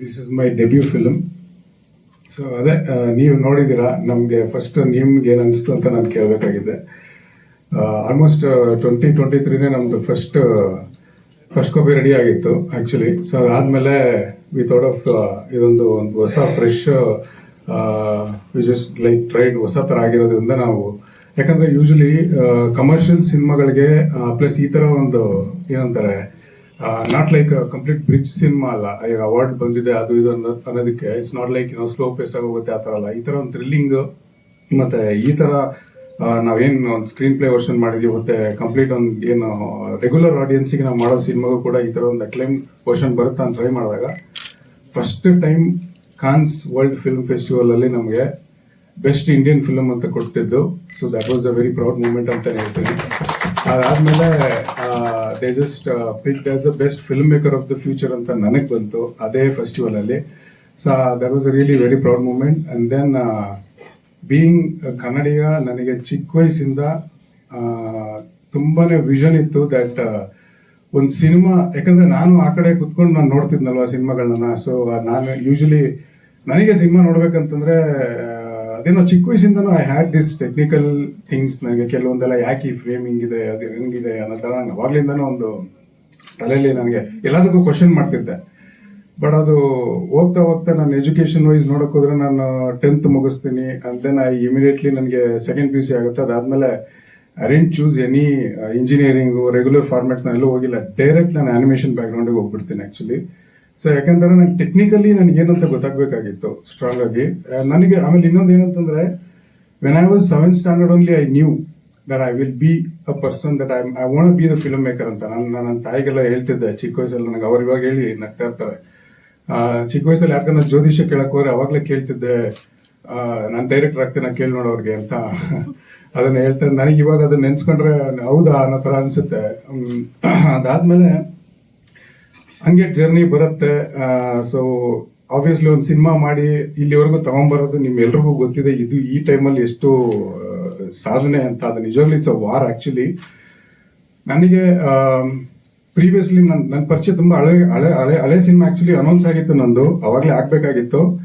This is my debut film so ಅದೇ ನೀವು ನೋಡಿದ್ದೀರಾ, ನಮಗೆ ಫಸ್ಟ್ ನಿಮ್ಗೆ ಏನು ಅನಿಸ್ತು ಅಂತ ನಾನು ಕೇಳಬೇಕಾಗಿದೆ. ಆಲ್ಮೋಸ್ಟ್ ಟ್ವೆಂಟಿ ಟ್ವೆಂಟಿ ತ್ರೀನೇ ನಮ್ದು ಫಸ್ಟ್ ಫಸ್ಟ್ ಕಾಪಿ ರೆಡಿ ಆಗಿತ್ತು ಆಕ್ಚುಲಿ ಸೊ ಅದಾದಮೇಲೆ ಔಟ್ ಆಫ್ ಇದೊಂದು ಒಂದು ಹೊಸ ಫ್ರೆಶ್ ಜಸ್ಟ್ ಲೈಕ್ ಟ್ರೈಡ್ ಹೊಸ ಥರ ಆಗಿರೋದ್ರಿಂದ ನಾವು, ಯಾಕಂದ್ರೆ ಯೂಶಲಿ ಕಮರ್ಷಿಯಲ್ ಸಿನಿಮಾಗಳಿಗೆ ಪ್ಲಸ್ ಈ ಥರ ಒಂದು, ಏನಂತಾರೆ not like complete bridge cinema ಅಲ್ಲ. ಈಗ ಅವಾರ್ಡ್ ಬಂದಿದೆ, ಅದು ಇದು ಅನ್ನೋ- ಅನ್ನೋದಕ್ಕೆ ಇಟ್ಸ್ ನಾಟ್ ಲೈಕ್ ಏನೋ ಸ್ಲೋ ಪೇಸ್ ಹೋಗುತ್ತೆ ಆ ಥರ ಅಲ್ಲ. ಈ ಥರ ಒಂದು ಥ್ರಿಲ್ಲಿಂಗ್ ಮತ್ತೆ ಈ ಥರ ನಾವೇನು ಒಂದು ಸ್ಕ್ರೀನ್ ಪ್ಲೇ ವರ್ಷನ್ ಮಾಡಿದ್ವಿ, ಮತ್ತೆ ಕಂಪ್ಲೀಟ್ ಒಂದು ಏನು ರೆಗ್ಯುಲರ್ ಆಡಿಯನ್ಸಿಗೆ ನಾವು ಮಾಡೋ ಸಿನಿಮಾಗೂ ಕೂಡ ಈ ಥರ ಒಂದು ಅಕ್ಲೈಮ್ ವರ್ಷನ್ ಬರುತ್ತಾ ಅಂತ ಟ್ರೈ ಮಾಡಿದಾಗ first time Cannes world film festival ಅಲ್ಲಿ ನಮಗೆ ಬೆಸ್ಟ್ ಇಂಡಿಯನ್ ಫಿಲ್ಮ್ ಅಂತ ಕೊಟ್ಟಿದ್ದು. So that was a very proud moment ಅಂತ ಹೇಳ್ತೀನಿ. ಅದಾದ್ಮೇಲೆ they just pick as a best film maker of the future ಅಂತ ನನಗೆ ಬಂತು, ಅದೇ ಫೆಸ್ಟಿವಲ್ ಅಲ್ಲಿ. So that was really very proud moment and then being Kannadiga ನನಗೆ ಚಿಕ್ಕ ವಯಸ್ಸಿಂದ ತುಂಬಾನೇ ವಿಷನ್ ಇತ್ತು ದಟ್ ಒಂದು ಸಿನಿಮಾ, ಯಾಕಂದ್ರೆ ನಾನು ಆ ಕಡೆ ಕುತ್ಕೊಂಡು ನಾನು ನೋಡ್ತಿದ್ನಲ್ವಾ ಸಿನಿಮಾಗಳನ್ನ. ಸೊ ನಾನು ಯೂಶಲಿ ನನಗೆ ಸಿನಿಮಾ ನೋಡ್ಬೇಕಂತಂದ್ರೆ ಅದೇನೋ ಚಿಕ್ಕ ವಯಸ್ಸಿಂದನೂ I had this technical things ನನಗೆ ಕೆಲವೊಂದೆಲ್ಲ ಯಾಕೆ ಈ ಫ್ರೇಮ್ ಹಿಂಗಿದೆ ಅದು ಹೆಂಗಿದೆ ಅನ್ನೋ ಥರ ನಂಗೆ ಅವಾಗ್ಲಿಂದನೂ ಒಂದು ತಲೆಯಲ್ಲಿ ನನಗೆ ಎಲ್ಲದಕ್ಕೂ ಕ್ವಶನ್ ಮಾಡ್ತಿದ್ದೆ. ಬಟ್ ಅದು ಹೋಗ್ತಾ ಹೋಗ್ತಾ ನಾನು ಎಜುಕೇಶನ್ ವೈಸ್ ನೋಡಕ್ ಹೋದ್ರೆ ನಾನು ಟೆಂತ್ ಮುಗಿಸ್ತೀನಿ ಅಂಡ್ ದೆನ್ ಐ ಇಮಿಡಿಯೇಟ್ಲಿ ನನಗೆ ಸೆಕೆಂಡ್ ಪಿ ಸಿ ಆಗುತ್ತೆ. ಅದಾದ್ಮೇಲೆ I didn't choose any engineering regular formats ಎಲ್ಲೂ ಹೋಗಿಲ್ಲ. ಡೈರೆಕ್ಟ್ ನಾನು ಅನಿಮೇಷನ್ ಬ್ಯಾಕ್ಗ್ರೌಂಡಿಗೆ ಹೋಗ್ಬಿಡ್ತೀನಿ ಆಕ್ಚುಲಿ ಸೊ ಯಾಕಂದ್ರೆ ನನಗೆ ಟೆಕ್ನಿಕಲಿ ನನಗೆ ಏನಂತ ಗೊತ್ತಾಗಬೇಕಾಗಿತ್ತು ಸ್ಟ್ರಾಂಗ್ ಆಗಿ. ನನಗೆ ಆಮೇಲೆ ಇನ್ನೊಂದು ಏನಂತಂದ್ರೆ when I was seven standard only I knew that I will be a person that I I want be the film maker ಅಂತ. ನಾನು ನನ್ನ ತಾಯಿಗೆಲ್ಲ ಹೇಳ್ತಿದ್ದೆ ಚಿಕ್ಕ ವಯಸ್ಸಲ್ಲಿ ನನಗೆ ಅವ್ರು ಇವಾಗ ಹೇಳಿ ನಗ್ತಾ ಇರ್ತಾರೆ. ಆ, ಚಿಕ್ಕ ವಯಸ್ಸಲ್ಲಿ ಯಾಕಂದ್ರೆ ಜ್ಯೋತಿಷ್ಯ ಕೇಳಕ್ ಹೋದ್ರೆ ಅವಾಗಲೇ ಕೇಳ್ತಿದ್ದೆ ನಾನು ಡೈರೆಕ್ಟರ್ ಆಗ್ತೀನಿ ಕೇಳಿ ನೋಡೋರ್ಗೆ ಅಂತ. ಅದನ್ನ ಹೇಳ್ತಾರೆ ನನಗೆ ಇವಾಗ ಅದನ್ನ ನೆನ್ಸ್ಕೊಂಡ್ರೆ ಹೌದಾ ಅನ್ನೋ ಥರ ಅನ್ಸುತ್ತೆ. ಅದಾದ್ಮೇಲೆ ಹಂಗೆ ಜರ್ನಿ ಬರುತ್ತೆ. ಸೊ ಆಬ್ವಿಯಸ್ಲಿ ಒಂದು ಸಿನಿಮಾ ಮಾಡಿ ಇಲ್ಲಿವರೆಗೂ ತಗೊಂಡ್ಬರೋದು ನಿಮ್ಮೆಲ್ರಿಗೂ ಗೊತ್ತಿದೆ. ಇದು ಈ ಟೈಮಲ್ಲಿ ಎಷ್ಟು ಸಾಧನೆ ಅಂತ ಅದು. ನಿಜವಾಗ್ಲೂ ಇಟ್ಸ್ ಅ ವಾರ್ ಆಕ್ಚುಲಿ ನನಗೆ ಪ್ರೀವಿಯಸ್ಲಿ ನನ್ನ ನನ್ನ ಪರಿಚಯ ತುಂಬಾ ಹಳೆ ಹಳೆ ಹಳೆ ಹಳೆ ಸಿನಿಮಾ ಆಕ್ಚುಲಿ ಅನೌನ್ಸ್ ಆಗಿತ್ತು ನಂದು. ಅವಾಗಲೇ ಆಗ್ಬೇಕಾಗಿತ್ತು.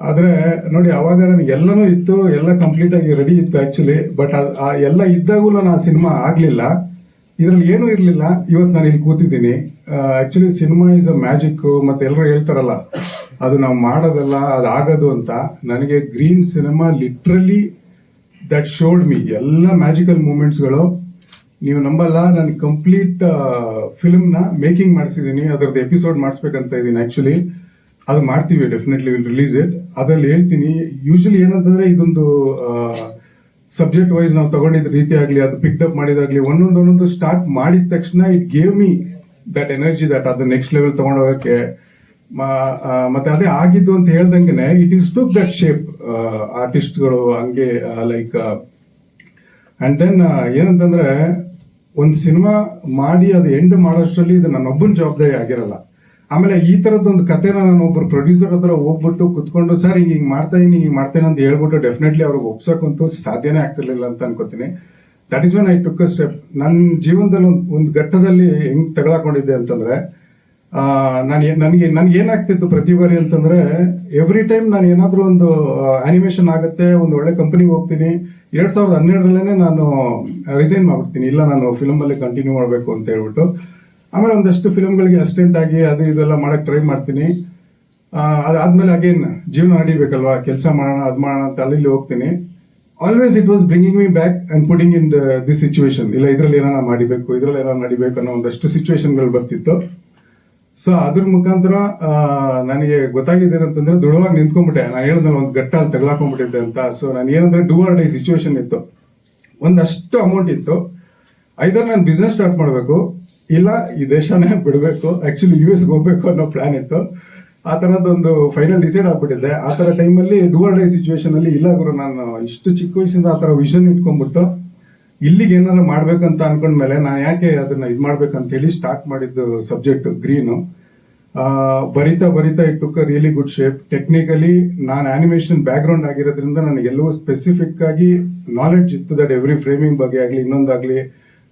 ಆದರೆ, ನೋಡಿ, ಅವಾಗ ನನಗೆ ಎಲ್ಲನೂ ಇತ್ತು, ಎಲ್ಲ ಕಂಪ್ಲೀಟ್ ಆಗಿ ರೆಡಿ ಇತ್ತು ಆಕ್ಚುಲಿ ಬಟ್ ಆ ಎಲ್ಲ ಇದ್ದಾಗೂ ನಾನು ಆ ಸಿನಿಮಾ ಆಗ್ಲಿಲ್ಲ. ಇದ್ರಲ್ಲಿ ಏನೂ ಇರಲಿಲ್ಲ. ಇವತ್ತು ನಾನು ಇಲ್ಲಿ ಕೂತಿದ್ದೀನಿ actually cinema is a magic ಮತ್ತೆ ಎಲ್ಲರೂ ಹೇಳ್ತಾರಲ್ಲ, ಅದು ನಾವು ಮಾಡೋದಲ್ಲ, ಅದು ಆಗೋದು ಅಂತ. ನನಗೆ Green cinema literally that showed me ಎಲ್ಲ ಮ್ಯಾಜಿಕಲ್ ಮೂಮೆಂಟ್ಸ್ಗಳು ನೀವು ನಂಬಲ್ಲ, ನಾನು ಕಂಪ್ಲೀಟ್ ಫಿಲ್ಮ್ನ ಮೇಕಿಂಗ್ ಮಾಡಿಸಿದ್ದೀನಿ. ಅದರದ್ದು ಎಪಿಸೋಡ್ ಮಾಡಿಸ್ಬೇಕಂತ ಇದ್ದೀನಿ ಆ್ಯಕ್ಚುಲಿ ಅದು ಮಾಡ್ತೀವಿ ಡೆಫಿನೆಟ್ಲಿ ವಿಲ್ ರಿಲೀಸ್ ಇಟ್ ಅದರಲ್ಲಿ ಹೇಳ್ತೀನಿ ಯೂಶಲಿ ಏನಂತಂದ್ರೆ ಇದೊಂದು ಸಬ್ಜೆಕ್ಟ್ ವೈಸ್ ನಾವು ತಗೊಂಡಿದ್ದ ರೀತಿ ಆಗಲಿ, ಅದು ಪಿಕ್ ಅಪ್ ಮಾಡಿದಾಗಲಿ, ಒಂದೊಂದು ಒಂದೊಂದು ಸ್ಟಾರ್ಟ್ ಮಾಡಿದ ತಕ್ಷಣ it gave me that energy that ಅದು ನೆಕ್ಸ್ಟ್ ಲೆವೆಲ್ ತಗೊಂಡೋಗಕ್ಕೆ ಮತ್ತೆ ಅದೇ ಆಗಿದ್ದು ಅಂತ ಹೇಳ್ದಂಗೆ it is took that shape ಆರ್ಟಿಸ್ಟ್ಗಳು ಹಂಗೆ ಲೈಕ್ ಅಂಡ್ ದೆನ್ ಏನಂತಂದ್ರೆ ಒಂದು ಸಿನಿಮಾ ಮಾಡಿ ಅದು ಎಂಡ್ ಮಾಡೋಷ್ಟರಲ್ಲಿ ಇದು ನನ್ನೊಬ್ಬನ ಜವಾಬ್ದಾರಿ ಆಗಿರಲ್ಲ. ಆಮೇಲೆ ಈ ತರದೊಂದು ಕಥೆನ ನಾನು ಒಬ್ಬರು ಪ್ರೊಡ್ಯೂಸರ್ ಹತ್ರ ಹೋಗ್ಬಿಟ್ಟು ಕುತ್ಕೊಂಡು, ಸರ್, ಹಿಂಗ್ ಹಿಂಗ್ ಮಾಡ್ತಾ ಇದೀನಿ, ಹಿಂಗ್ ಮಾಡ್ತೇನೆ ಅಂತ ಹೇಳ್ಬಿಟ್ಟು ಡೆಫಿನೆಟ್ಲಿ ಅವ್ರಿಗೆ ಒಪ್ಸಕ್ಕಂತೂ ಸಾಧ್ಯನೇ ಆಗ್ತಿರ್ಲಿಲ್ಲ ಅಂತ ಅನ್ಕೋತೀನಿ. That is when I took a step ನನ್ನ ಜೀವನದಲ್ಲಿ ಒಂದು ಘಟ್ಟದಲ್ಲಿ ಹೆಂಗ್ ತಗೊಳಕೊಂಡಿದ್ದೆ ಅಂತಂದ್ರೆ ನಾನು ನನಗೆ, ನನ್ಗೆ ಏನಾಗ್ತಿತ್ತು ಪ್ರತಿ ಬಾರಿ ಅಂತಂದ್ರೆ ಎವ್ರಿ ಟೈಮ್ ನಾನು ಏನಾದರೂ ಒಂದು ಅನಿಮೇಷನ್ ಆಗುತ್ತೆ, ಒಂದು ಒಳ್ಳೆ ಕಂಪನಿಗೆ ಹೋಗ್ತೀನಿ, ಎರಡ್ ಸಾವಿರದ ಹನ್ನೆರಡರಲ್ಲೇ ನಾನು ರಿಸೈನ್ ಮಾಡ್ಬಿಡ್ತೀನಿ. ಇಲ್ಲ, ನಾನು ಫಿಲ್ಮ್ ಅಲ್ಲಿ ಕಂಟಿನ್ಯೂ ಮಾಡಬೇಕು ಅಂತ ಹೇಳ್ಬಿಟ್ಟು ಆಮೇಲೆ ಒಂದಷ್ಟು ಫಿಲಮ್ಗಳಿಗೆ ಅಸಿಸ್ಟೆಂಟ್ ಆಗಿ ಅದು ಇದೆಲ್ಲ ಮಾಡಕ್ ಟ್ರೈ ಮಾಡ್ತೀನಿ. ಅದಾದ್ಮೇಲೆ ಅಗೇನ್ ಜೀವನ ನಡಿಬೇಕಲ್ವಾ? ಕೆಲಸ ಮಾಡೋಣ, ಅದು ಮಾಡೋಣ ಅಂತ ಅಲ್ಲಿ ಹೋಗ್ತೀನಿ. Always it was bringing me back and putting in this situation ಇಲ್ಲ, ಇದ್ರಲ್ಲಿ ಏನಾರ ಮಾಡಿಬೇಕು, ಇದ್ರಲ್ಲಿ ಏನಾರ ನಡಿಬೇಕು ಅನ್ನೋ ಒಂದಷ್ಟು ಸಿಚುವೇಶನ್ಗಳು ಬರ್ತಿತ್ತು. ಸೊ ಅದ್ರ ಮುಖಾಂತರ ನನಗೆ ಗೊತ್ತಾಗಿದೆ ಏನಂತಂದ್ರೆ ದೃಢವಾಗಿ ನಿಂತ್ಕೊಂಡ್ಬಿಟ್ಟೆ. ನಾನು ಹೇಳಿದ್ನಲ್ಲ, ಒಂದು ಗಟ್ಟ ಅಲ್ಲಿ ತಗಲಾಕೊಂಡ್ಬಿಟ್ಟಿದ್ದೆ ಅಂತ. ಸೊ ನಾನು ಏನಂದ್ರೆ ಡೂ ಆರ್ ಡೈ ಸಿಚುವೇಶನ್ ಇತ್ತು. ಒಂದಷ್ಟು ಅಮೌಂಟ್ ಇತ್ತು. ಐದರ್ ನಾನು ಬಿಸ್ನೆಸ್ ಸ್ಟಾರ್ಟ್ ಮಾಡಬೇಕು ಇಲ್ಲ, ಈ ದೇಶನೇ ಬಿಡಬೇಕು. ಆಕ್ಚುಲಿ ಯು ಎಸ್ ಹೋಗ್ಬೇಕು ಅನ್ನೋ ಪ್ಲಾನ್ ಇತ್ತು. ಆ ತರದೊಂದು ಫೈನಲ್ ಡಿಸೈಡ್ ಆಗ್ಬಿಟ್ಟಿದೆ. ಆ ಥರ ಟೈಮಲ್ಲಿ ಡೂ ಆರ್ ಡೈ ಸಿಚುವೇಶನ್ ಅಲ್ಲಿ ಇಲ್ಲ ಗುರು, ನಾನು ಇಷ್ಟು ಚಿಕ್ಕ ವಯಸ್ಸಿಂದ ಆ ಥರ ವಿಷನ್ ಇಟ್ಕೊಂಡ್ಬಿಟ್ಟು ಇಲ್ಲಿಗೆ ಏನಾರ ಮಾಡ್ಬೇಕಂತ ಅನ್ಕೊಂಡ್ಮೇಲೆ ನಾನು ಯಾಕೆ ಅದನ್ನ ಇದು ಮಾಡ್ಬೇಕಂತ ಹೇಳಿ ಸ್ಟಾರ್ಟ್ ಮಾಡಿದ್ದು ಸಬ್ಜೆಕ್ಟ್ ಗ್ರೀನು ಬರಿತಾ ಬರಿತಾ it took really good shape technically ನಾನು ಆನಿಮೇಷನ್ ಬ್ಯಾಕ್ ಗ್ರೌಂಡ್ ಆಗಿರೋದ್ರಿಂದ ನನಗೆಲ್ಲವೂ ಸ್ಪೆಸಿಫಿಕ್ ಆಗಿ ನಾಲೆಡ್ಜ್ ಇತ್ತು ದಟ್ ಎವ್ರಿ ಫ್ರೇಮಿಂಗ್ ಬಗ್ಗೆ ಆಗಲಿ, ಇನ್ನೊಂದಾಗ್ಲಿ.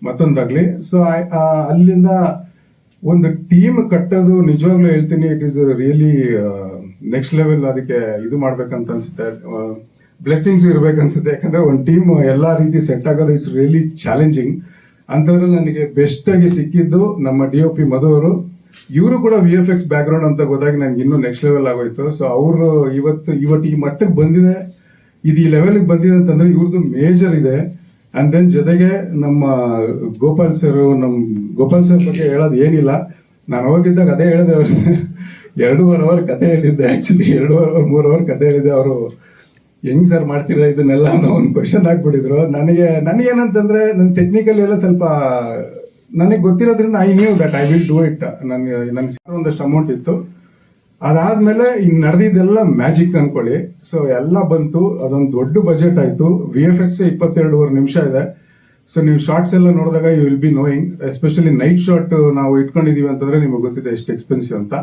ಮತ್ತೊಂದಾಗ್ಲಿ ಸೊ ಅಲ್ಲಿಂದ ಒಂದು ಟೀಮ್ ಕಟ್ಟೋದು ನಿಜವಾಗ್ಲೂ ಹೇಳ್ತೀನಿ it is really next level ಅದಕ್ಕೆ ಇದು ಮಾಡ್ಬೇಕಂತ ಅನ್ಸುತ್ತೆ. ಬ್ಲೆಸ್ಸಿಂಗ್ಸ್ ಇರ್ಬೇಕನ್ಸುತ್ತೆ, ಯಾಕಂದ್ರೆ ಒಂದು ಟೀಮ್ ಎಲ್ಲಾ ರೀತಿ ಸೆಟ್ ಆಗೋದು ಇಟ್ಸ್ ರಿಯಲಿ ಚಾಲೆಂಜಿಂಗ್ ಅಂತದ್ರಲ್ಲಿ ನನಗೆ ಬೆಸ್ಟ್ ಆಗಿ ಸಿಕ್ಕಿದ್ದು ನಮ್ಮ ಡಿ ಒ ಪಿ ಮಧು ಅವರು. ಇವರು ಕೂಡ V F X background ಅಂತ ಗೊತ್ತಾಗಿ ನನಗೆ ಇನ್ನೂ ನೆಕ್ಸ್ಟ್ ಲೆವೆಲ್ ಆಗೋಯ್ತು. ಸೊ ಅವರು ಇವತ್ತು ಇವತ್ತು ಈ ಮಟ್ಟಕ್ಕೆ ಬಂದಿದೆ. ಇದು ಈ ಲೆವೆಲ್ಗೆ ಬಂದಿದೆ ಅಂತಂದ್ರೆ ಇವ್ರದ್ದು ಮೇಜರ್ ಇದೆ. ಅಂಡ್ ದೆನ್ ಜೊತೆಗೆ ನಮ್ಮ ಗೋಪಾಲ್ ಸರ್ ನಮ್ ಗೋಪಾಲ್ ಸರ್ ಬಗ್ಗೆ ಹೇಳೋದು ಏನಿಲ್ಲ. ನಾನು ಹೋಗಿದ್ದಾಗ ಅದೇ ಹೇಳಿದೆ ಅವ್ರು. ಎರಡೂವರೆ ಅವರ್ ಕತೆ ಹೇಳಿದ್ದೆ ಆಕ್ಚುಲಿ ಎರಡೂವರೆ ಅವರ್ ಮೂರು ಅವರ್ ಕತೆ ಹೇಳಿದ್ದೆ ಅವರು. ಹೆಂಗ್ ಸರ್ ಮಾಡ್ತೀರ ಇದನ್ನೆಲ್ಲ ಅನ್ನೋ ಒಂದು ಕ್ವಶನ್ ಹಾಕ್ಬಿಟ್ಟಿದ್ರು ನನಗೆ, ನನಗೇನಂತಂದ್ರೆ ನನ್ನ ಟೆಕ್ನಿಕಲ್ ಎಲ್ಲ ಸ್ವಲ್ಪ, ನನಗೆ ಗೊತ್ತಿರೋದ್ರಿಂದ I knew that I will do it ನನಗೆ ನನ್ನ ಒಂದಷ್ಟು ಅಮೌಂಟ್ ಇತ್ತು. ಅದಾದ್ಮೇಲೆ ಈಗ ನಡೆದಿದ್ದೆಲ್ಲ ಮ್ಯಾಜಿಕ್ ಅನ್ಕೊಳ್ಳಿ. ಸೊ ಎಲ್ಲ ಬಂತು. ಅದೊಂದು ದೊಡ್ಡ ಬಜೆಟ್ ಆಯ್ತು. ವಿ ಎಫ್ ಎಕ್ಸ್ ಇಪ್ಪತ್ತೆರಡುವರೆ ನಿಮಿಷ ಇದೆ. ಸೊ ನೀವು ಶಾರ್ಟ್ಸ್ ಎಲ್ಲ ನೋಡಿದಾಗ you will be knowing especially night shot ನಾವು ಇಟ್ಕೊಂಡಿದೀವಿ ಅಂತಂದ್ರೆ ನಿಮಗೆ ಗೊತ್ತಿದೆ ಎಷ್ಟು ಎಕ್ಸ್ಪೆನ್ಸಿವ್ ಅಂತ.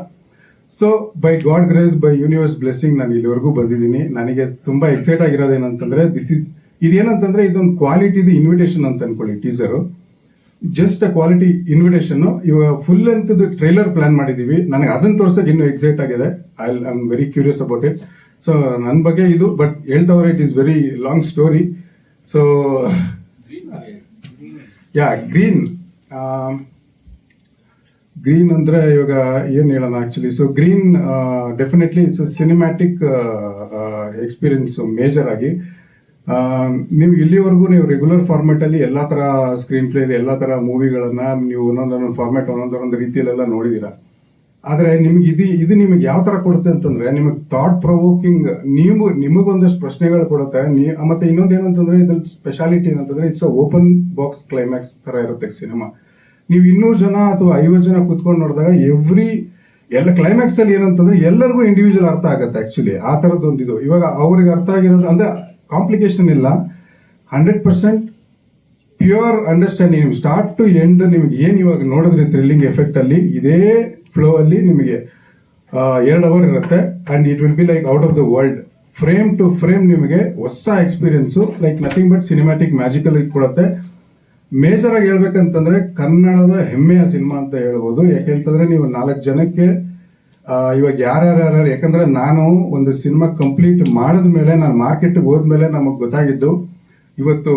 So by God grace by universe blessing ನಾನು ಇಲ್ಲಿವರೆಗೂ ಬಂದಿದ್ದೀನಿ. ನನಗೆ ತುಂಬಾ ಎಕ್ಸೈಟ್ ಆಗಿರೋದೇನಂತಂದ್ರೆ ದಿಸ್ ಇಸ್ ಇದೇನಂತಂದ್ರೆ ಇದೊಂದು ಕ್ವಾಲಿಟಿದು ಇನ್ವಿಟೇಷನ್ ಅಂತ ಅನ್ಕೊಳ್ಳಿ ಟೀಸರು ಜಸ್ಟ್ ಕ್ವಾಲಿಟಿ ಇನ್ವಿಟೇಷನ್ ಇವಾಗ ಫುಲ್ ಲೆಂತ್ ಟ್ರೈಲರ್ ಪ್ಲಾನ್ ಮಾಡಿದೀವಿ. ನನಗೆ ಅದನ್ನ ತೋರ್ಸಕ್ಕೆ ಇನ್ನು ಎಕ್ಸೈಟ್ ಆಗಿದೆ. I am very curious about it so ನನ್ನ ಬಗ್ಗೆ ಇದು but ಹೇಳ್ತಾವ್ರೆ it is very long story so yeah Green Green ಅಂದ್ರೆ ಇವಾಗ ಏನ್ ಹೇಳೋಣ actually so Green definitely it's cinematic experience major ಆಗಿ. ನೀವು ಇಲ್ಲಿವರೆಗೂ ನೀವು ರೆಗ್ಯುಲರ್ ಫಾರ್ಮೆಟ್ ಅಲ್ಲಿ ಎಲ್ಲಾ ತರ ಸ್ಕ್ರೀನ್ ಪ್ಲೇ ಎಲ್ಲಾ ತರ ಮೂವಿಗಳನ್ನ ನೀವು ಒಂದೊಂದೊಂದು ಫಾರ್ಮೆಟ್ ಒಂದೊಂದೊಂದು ರೀತಿಯಲ್ಲೆಲ್ಲ ನೋಡಿದೀರ. ಆದ್ರೆ ನಿಮ್ಗೆ ಇದು ಇದು ನಿಮಗೆ ಯಾವ ತರ ಕೊಡುತ್ತೆ ಅಂತಂದ್ರೆ, ನಿಮಗೆ ಥಾಟ್ ಪ್ರೊವೋಕಿಂಗ್ ನೀವು, ನಿಮಗೊಂದಷ್ಟು ಪ್ರಶ್ನೆಗಳು ಕೊಡುತ್ತೆ ಮತ್ತೆ ಇನ್ನೊಂದು ಏನಂತಂದ್ರೆ ಇದ್ರ ಸ್ಪೆಷಾಲಿಟಿ ಏನಂತಂದ್ರೆ ಇಟ್ಸ್ ಓಪನ್ ಬಾಕ್ಸ್ ಕ್ಲೈಮ್ಯಾಕ್ಸ್ ತರ ಇರುತ್ತೆ ಸಿನಿಮಾ ನೀವು ಇನ್ನೂರು ಜನ ಅಥವಾ ಐವತ್ತು ಜನ ಕುತ್ಕೊಂಡು ನೋಡಿದಾಗ ಎವ್ರಿ ಎಲ್ಲ ಕ್ಲೈಮ್ಯಾಕ್ಸ್ ಅಲ್ಲಿ ಏನಂತಂದ್ರೆ ಎಲ್ಲರಿಗೂ ಇಂಡಿವಿಜುವಲ್ ಅರ್ಥ ಆಗುತ್ತೆ ಆಕ್ಚುಲಿ ಆ ತರದ್ದು ಒಂದು ಇದು ಇವಾಗ ಅವ್ರಿಗೆ ಅರ್ಥ ಆಗಿರೋದು ಅಂದ್ರೆ ಕಾಂಪ್ಲಿಕೇಶನ್ ಇಲ್ಲ hundred percent pure understanding start to end ನಿಮ್ಗೆ ಏನು ಇವಾಗ ನೋಡಿದ್ರೆ ಥ್ರಿಲ್ಲಿಂಗ್ ಎಫೆಕ್ಟ್ ಅಲ್ಲಿ, ಇದೇ ಫ್ಲೋ ಅಲ್ಲಿ ನಿಮಗೆ ಎರಡು ಅವರ್ ಇರುತ್ತೆ. And it will be like out of the world frame to frame ನಿಮಗೆ ಹೊಸ experience like nothing but cinematic magical ಕೊಡುತ್ತೆ. ಮೇಜರ್ ಆಗಿ ಹೇಳ್ಬೇಕಂತಂದ್ರೆ ಕನ್ನಡದ ಹೆಮ್ಮೆಯ ಸಿನಿಮಾ ಅಂತ ಹೇಳ್ಬೋದು. ಯಾಕೆಂತಂದ್ರೆ ನೀವು ನಾಲ್ಕು ಜನಕ್ಕೆ ಇವಾಗ ಯಾರ್ಯಾರು ಯಾಕಂದ್ರೆ ನಾನು ಒಂದು ಸಿನಿಮಾ ಕಂಪ್ಲೀಟ್ ಮಾಡಿದ ಮೇಲೆ, ನಾನು ಮಾರ್ಕೆಟ್ ಹೋದ್ಮೇಲೆ ನಮಗೆ ಗೊತ್ತಾಗಿದ್ದು, ಇವತ್ತು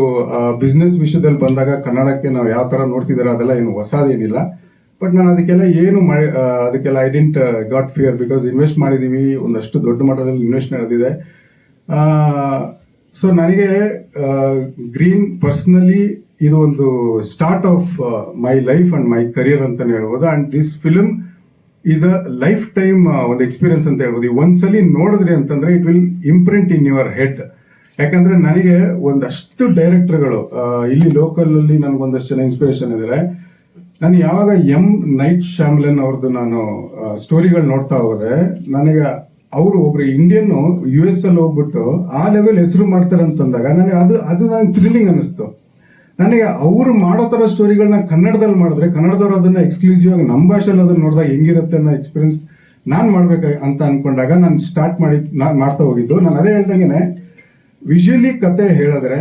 ಬಿಸ್ನೆಸ್ ವಿಷಯದಲ್ಲಿ ಬಂದಾಗ ಕನ್ನಡಕ್ಕೆ ನಾವು ಯಾವ ತರ ನೋಡ್ತಿದಾರೆ ಅದೆಲ್ಲ ಏನು ಹೊಸದೇನಿಲ್ಲ ಬಟ್ ನಾನು ಅದಕ್ಕೆಲ್ಲ ಏನು ಮಾಡಿ ಅದಕ್ಕೆಲ್ಲ I didn't got fear because invest ಮಾಡಿದೀವಿ, ಒಂದಷ್ಟು ದೊಡ್ಡ ಮಟ್ಟದಲ್ಲಿ ಇನ್ವೆಸ್ಟ್ ನಡೆದಿದೆ. ಸೊ ನನಗೆ ಗ್ರೀನ್ ಪರ್ಸ್ನಲಿ ಇದು ಒಂದು start of my life and my career ಅಂತಾನೆ ಹೇಳ್ಬೋದು. And this film is a lifetime ಒಂದು ಎಕ್ಸ್ಪೀರಿಯನ್ಸ್ ಅಂತ ಹೇಳ್ಬೋದು. ಒಂದ್ಸಲಿ ನೋಡಿದ್ರಿ ಅಂತಂದ್ರೆ it will imprint in your head ಯಾಕಂದ್ರೆ ನನಗೆ ಒಂದಷ್ಟು ಡೈರೆಕ್ಟರ್ಗಳು ಇಲ್ಲಿ ಲೋಕಲ್ ಅಲ್ಲಿ ನನಗೆ ಒಂದಷ್ಟು ಜನ ಇನ್ಸ್ಪಿರೇಷನ್ ಇದ್ದಾರೆ ನಾನು ಯಾವಾಗ ಎಂ ನೈಟ್ ಶ್ಯಾಮ್ಲನ್ ಅವ್ರದ್ದು ನಾನು ಸ್ಟೋರಿಗಳು ನೋಡ್ತಾ ಹೋದ್ರೆ, ನನಗೆ ಅವರು ಒಬ್ರು ಇಂಡಿಯನ್ ಯು ಎಸ್ ಅಲ್ಲಿ ಹೋಗ್ಬಿಟ್ಟು ಆ ಲೆವೆಲ್ ಹೆಸರು ಮಾಡ್ತಾರೆ ಅಂತಂದಾಗ, ನನಗೆ ಅದು ಅದು ನನಗೆ ಥ್ರಿಲ್ಲಿಂಗ್ ಅನಿಸ್ತು ನನಗೆ ಅವರು ಮಾಡೋ ತರ ಸ್ಟೋರಿಗಳನ್ನ ಕನ್ನಡದಲ್ಲಿ ಮಾಡಿದ್ರೆ, ಕನ್ನಡದವ್ರು ಅದನ್ನ ಎಕ್ಸ್ಕ್ಲೂಸಿವ್ ಆಗಿ ನಮ್ಮ ಭಾಷೆಯಲ್ಲಿ ಅದನ್ನ ನೋಡಿದಾಗ ಹೆಂಗಿರುತ್ತೆ ಅನ್ನೋ ಎಕ್ಸ್ಪೀರಿಯನ್ಸ್ ನಾನು ಮಾಡ್ಬೇಕು ಅಂತ ಅನ್ಕೊಂಡಾಗ ನಾನು ಸ್ಟಾರ್ಟ್ ಮಾಡಿ ನಾನು ಮಾಡ್ತಾ ಹೋಗಿದ್ದು. ನಾನು ಅದೇ ಹೇಳ್ದಂಗೆ ವಿಜುವಲಿ ಕತೆ ಹೇಳಿದ್ರೆ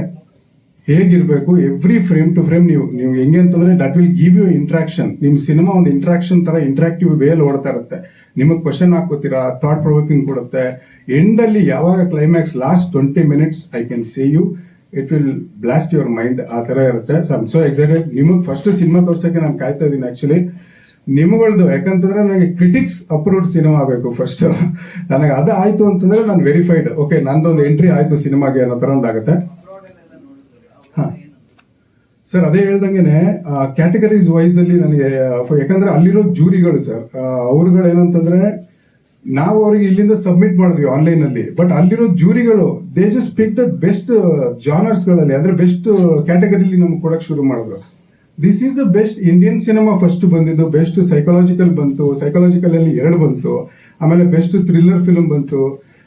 ಹೇಗಿರ್ಬೇಕು ಎವ್ರಿ ಫ್ರೇಮ್ ಟು ಫ್ರೇಮ್ ನೀವು ನೀವು ಹೆಂಗೆ ಅಂತಂದ್ರೆ that will give you interaction ನಿಮ್ ಸಿನಿಮಾ ಒಂದು ಇಂಟ್ರಾಕ್ಷನ್ ತರ ಇಂಟ್ರಾಕ್ಟಿವ್ ವೇಲ್ ಓಡ್ತಾ ಇರುತ್ತೆ. ನಿಮಗೆ ಕ್ವಶನ್ ಹಾಕೋತೀರಾ ಥಾಟ್ ಪ್ರೊವೋಕಿಂಗ್ ಕೊಡುತ್ತೆ. ಎಂಡ್ ಅಲ್ಲಿ ಯಾವಾಗ climax last twenty minutes I can say you it will blast your mind ಆ ತರ ಇರುತ್ತೆ. ಸೊ ಐಮ್ ಸೋ ಎಕ್ಸೈಟೆಡ್ ನಿಮಗೆ ಫಸ್ಟ್ ಸಿನಿಮಾ ತೋರ್ಸಕ್ಕೆ ನಾನು ಕಾಯ್ತಾ ಇದ್ದೀನಿ ಆಕ್ಚುಲಿ ನಿಮ್ಗಳ್ದು, ಯಾಕಂತಂದ್ರೆ ನನಗೆ ಕ್ರಿಟಿಕ್ಸ್ ಅಪ್ರೂವ್ಡ್ ಸಿನಿಮಾ ಆಗಬೇಕು ಫಸ್ಟ್ ನನಗೆ ಅದು ಆಯ್ತು ಅಂತಂದ್ರೆ ನಾನು ವೆರಿಫೈಡ್ ಓಕೆ ನಂದೊಂದು ಎಂಟ್ರಿ ಆಯ್ತು ಸಿನಿಮಾಗೆ ಅನ್ನೋ ತರ ಒಂದಾಗುತ್ತೆ. ಹಾಂ. ಸರ್ ಅದೇ ಹೇಳ್ದಂಗೆನೆ ಕ್ಯಾಟಗರೀಸ್ ವೈಸ್ ಅಲ್ಲಿ ನನಗೆ, ಯಾಕಂದ್ರೆ ಅಲ್ಲಿರೋ ಜೂರಿಗಳು ಸರ್ ಅವ್ರುಗಳು ಏನಂತಂದ್ರೆ ನಾವು ಅವ್ರಿಗೆ ಇಲ್ಲಿಂದ ಸಬ್ಮಿಟ್ ಮಾಡಿದ್ವಿ ಆನ್ಲೈನ್ ಅಲ್ಲಿ. ಬಟ್ ಅಲ್ಲಿರೋ ಜೂರಿಗಳು they just pick the best ಜಾನರ್ಸ್ಗಳಲ್ಲಿ, ಅಂದ್ರೆ ಬೆಸ್ಟ್ ಕ್ಯಾಟಗರಿಲಿ ನಮ್ಗೆ ಕೊಡಕ್ ಶುರು ಮಾಡಿದ್ರು. This is the best Indian cinema first ಬಂದಿದ್ದು ಬೆಸ್ಟ್ ಸೈಕಾಲಜಿಕಲ್ ಬಂತು ಸೈಕಾಲಜಿಕಲ್ ಅಲ್ಲಿ ಎರಡು ಬಂತು, ಆಮೇಲೆ ಬೆಸ್ಟ್ ಥ್ರಿಲ್ಲರ್ ಫಿಲ್ಮ್ ಬಂತು.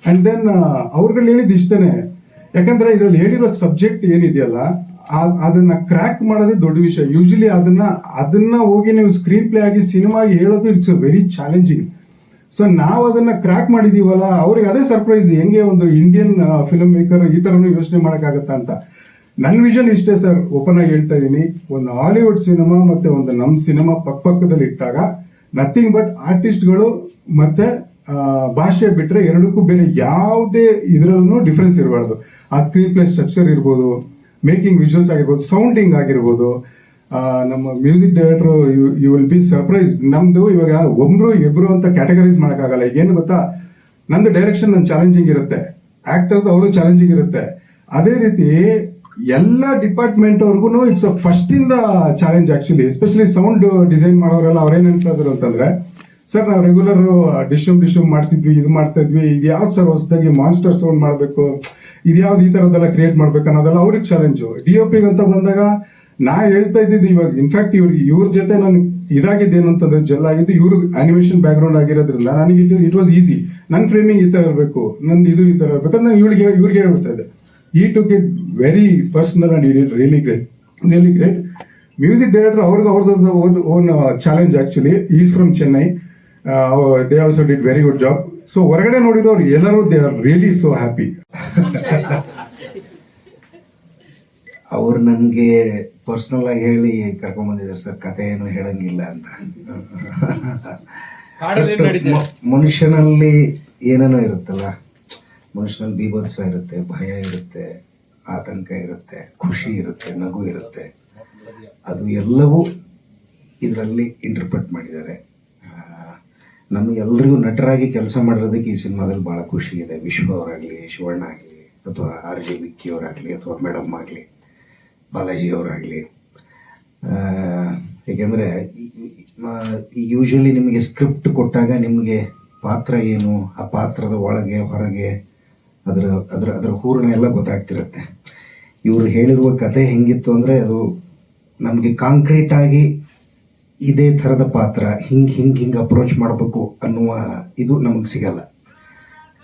ಅಂಡ್ ದೆನ್ ಅವ್ರುಗಳು ಹೇಳಿದ್ ಇಷ್ಟನೇ. ಯಾಕಂದ್ರೆ ಇದ್ರಲ್ಲಿ ಹೇಳಿರೋ ಸಬ್ಜೆಕ್ಟ್ ಏನಿದೆಯಲ್ಲ ಅದನ್ನ ಕ್ರ್ಯಾಕ್ ಮಾಡೋದೇ ದೊಡ್ಡ ವಿಷಯ. ಯೂಶಲಿ ಅದನ್ನ ಅದನ್ನ ಹೋಗಿ ನೀವು ಸ್ಕ್ರೀನ್ ಪ್ಲೇ ಆಗಿ ಸಿನಿಮಾಗಿ ಹೇಳೋದು ಇಟ್ಸ್ ವೆರಿ ಚಾಲೆಂಜಿಂಗ್ ಸೊ ನಾವು ಅದನ್ನ ಕ್ರ್ಯಾಕ್ ಮಾಡಿದೀವಲ್ಲ, ಅವ್ರಿಗೆ ಅದೇ ಸರ್ಪ್ರೈಸ್ ಹೆಂಗೆ ಒಂದು ಇಂಡಿಯನ್ ಫಿಲ್ಮ್ ಮೇಕರ್ ಈ ತರನು ಯೋಚನೆ ಮಾಡೋಕ್ಕಾಗತ್ತಾ ಅಂತ. ನನ್ನ ವಿಷನ್ ಇಷ್ಟೇ ಸರ್ ಓಪನ್ ಆಗಿ ಹೇಳ್ತಾ ಇದೀನಿ. ಒಂದು ಹಾಲಿವುಡ್ ಸಿನಿಮಾ ಮತ್ತೆ ಒಂದು ನಮ್ಮ ಸಿನಿಮಾ ಪಕ್ಕ ಪಕ್ಕದಲ್ಲಿ ಇಟ್ಟಾಗ ನಥಿಂಗ್ ಬಟ್ ಆರ್ಟಿಸ್ಟ್ಗಳು ಮತ್ತೆ ಭಾಷೆ ಬಿಟ್ರೆ ಎರಡಕ್ಕೂ ಬೇರೆ ಯಾವುದೇ ಇದರಲ್ಲೂ ಡಿಫ್ರೆನ್ಸ್ ಇರಬಾರ್ದು. ಆ ಸ್ಕ್ರೀನ್ ಪ್ಲೇ ಸ್ಟ್ರಕ್ಚರ್ ಇರ್ಬೋದು ಮೇಕಿಂಗ್ ವಿಜುವಲ್ಸ್ ಆಗಿರ್ಬೋದು ಸೌಂಡಿಂಗ್ ಆಗಿರ್ಬೋದು ನಮ್ಮ music director you will be surprise ನಮ್ದು ಇವಾಗ ಒಬ್ರು ಇಬ್ರು ಅಂತ ಕ್ಯಾಟಗರೀಸ್ ಮಾಡೋಕ್ಕಾಗಲ್ಲ. ಏನು ಗೊತ್ತಾ? ನಂದು ಡೈರೆಕ್ಷನ್ ನನ್ನ ಚಾಲೆಂಜಿಂಗ್ ಇರುತ್ತೆ. ಆಕ್ಟರ್ ಅವರು ಚಾಲೆಂಜಿಂಗ್ ಇರುತ್ತೆ. ಅದೇ ರೀತಿ ಎಲ್ಲ ಡಿಪಾರ್ಟ್ಮೆಂಟ್ ಅವ್ರಿಗೂ ಇಟ್ಸ್ ಫಸ್ಟ್ ಇಂದ challenge actually especially sound design ಮಾಡೋರೆಲ್ಲ ಅವ್ರೇನ್ ಹೇಳ್ತಾ ಇದ್ರು ಅಂತಂದ್ರೆ ಸರ್ ನಾವು ರೆಗ್ಯುಲರ್ ಡಿಶಮ್ ಡಿಶಮ್ ಮಾಡ್ತಿದ್ವಿ, ಇದು ಮಾಡ್ತಾ ಇದ್ವಿ. ಇದು ಯಾವ್ದು ಸರ್ ಹೊಸದಾಗಿ ಮಾನ್ಸ್ಟರ್ ಸೌಂಡ್ ಮಾಡಬೇಕು? ಇದು ಯಾವ್ದು ಈ ತರದೆಲ್ಲ ಕ್ರಿಯೇಟ್ ಮಾಡ್ಬೇಕು ಅನ್ನೋದೆಲ್ಲ ಅವ್ರಿಗೆ ಚಾಲೆಂಜು ಡಿ ಒ ಅಂತ ಬಂದಾಗ ನಾ ಹೇಳ್ತಾ ಇದ್ದಿದ್ದು ಇವಾಗ ಇನ್ಫ್ಯಾಕ್ಟ್ ಇವ್ರಿಗೆ ಇವ್ರ ಜೊತೆ ನಾನು ಇದಾಗಿದ್ದೆ ಏನಂತಂದ್ರೆ ಜೆಲ್ ಆಗಿದ್ದು ಇವ್ರ ಅನಿಮೇಷನ್ ಬ್ಯಾಕ್ ಗ್ರೌಂಡ್ ಆಗಿರೋದ್ರಿಂದ ನನಗೆ ಇಟ್ ವಾಸ್ ಈಸಿ ನನ್ನ ಫ್ರೇಮಿಂಗ್ ಈ ತರ ಇರಬೇಕು ನಂದು ಇದು ಈ ತರ ಇರಬೇಕು ನಾನು ಇವಳಿಗೆ ಇವ್ರಿಗೆ ಹೇಳ್ಬಿಡ್ತಾ ಇದ್ದೆ. ಈ took it very personal and it really great really great music director ಅವ್ರಿಗೆ ಅವ್ರದ್ದು own challenge actually is from Chennai they also did very good job so ಹೊರಗಡೆ ನೋಡಿರೋರು ಎಲ್ಲರೂ they are really so happy ಅವ್ರು ನನಗೆ ಪರ್ಸನಲ್ ಆಗಿ ಹೇಳಿ ಕರ್ಕೊಂಡ್ ಬಂದಿದ್ದಾರೆ ಸರ್ ಕತೆ ಏನು ಹೇಳಂಗಿಲ್ಲ ಅಂತ? ಮನುಷ್ಯನಲ್ಲಿ ಏನೇನೋ ಇರುತ್ತಲ್ಲ ಮನುಷ್ಯನಲ್ಲಿ ಬೀಭತ್ಸ ಇರುತ್ತೆ ಭಯ ಇರುತ್ತೆ ಆತಂಕ ಇರುತ್ತೆ ಖುಷಿ ಇರುತ್ತೆ ನಗು ಇರುತ್ತೆ. ಅದು ಎಲ್ಲವೂ ಇದರಲ್ಲಿ ಇಂಟರ್ಪ್ರಿಟ್ ಮಾಡಿದ್ದಾರೆ. ನಮಗೆಲ್ಲರಿಗೂ ನಟರಾಗಿ ಕೆಲಸ ಮಾಡಿರೋದಕ್ಕೆ ಈ ಸಿನಿಮಾದಲ್ಲಿ ಭಾಳ ಖುಷಿ ಇದೆ. ವಿಶ್ವ ಅವರಾಗಲಿ ಶಿವಣ್ಣ ಆಗಲಿ ಅಥವಾ ಆರ್ ಜೆ ವಿಕ್ಕಿ ಅವರಾಗಲಿ ಅಥವಾ ಮೇಡಮ್ ಆಗಲಿ. ಬಾಲಾಜಿ ಅವರಾಗಲಿ ಏಕೆಂದರೆ ಯೂಶ್ವಲಿ ನಿಮಗೆ ಸ್ಕ್ರಿಪ್ಟ್ ಕೊಟ್ಟಾಗ ನಿಮಗೆ ಪಾತ್ರ ಏನು, ಆ ಪಾತ್ರದ ಒಳಗೆ, ಹೊರಗೆ, ಅದರ ಅದರ ಅದರ ಹೂರಣ ಎಲ್ಲ ಗೊತ್ತಾಗ್ತಿರುತ್ತೆ. ಇವರು ಹೇಳಿರುವ ಕತೆ ಹೆಂಗಿತ್ತು ಅಂದರೆ ಅದು ನಮಗೆ ಕಾಂಕ್ರೀಟಾಗಿ ಇದೇ ಥರದ ಪಾತ್ರ, ಹಿಂಗೆ ಹಿಂಗೆ ಹಿಂಗೆ ಅಪ್ರೋಚ್ ಮಾಡಬೇಕು ಅನ್ನುವ ಇದು ನಮಗೆ ಸಿಗಲ್ಲ.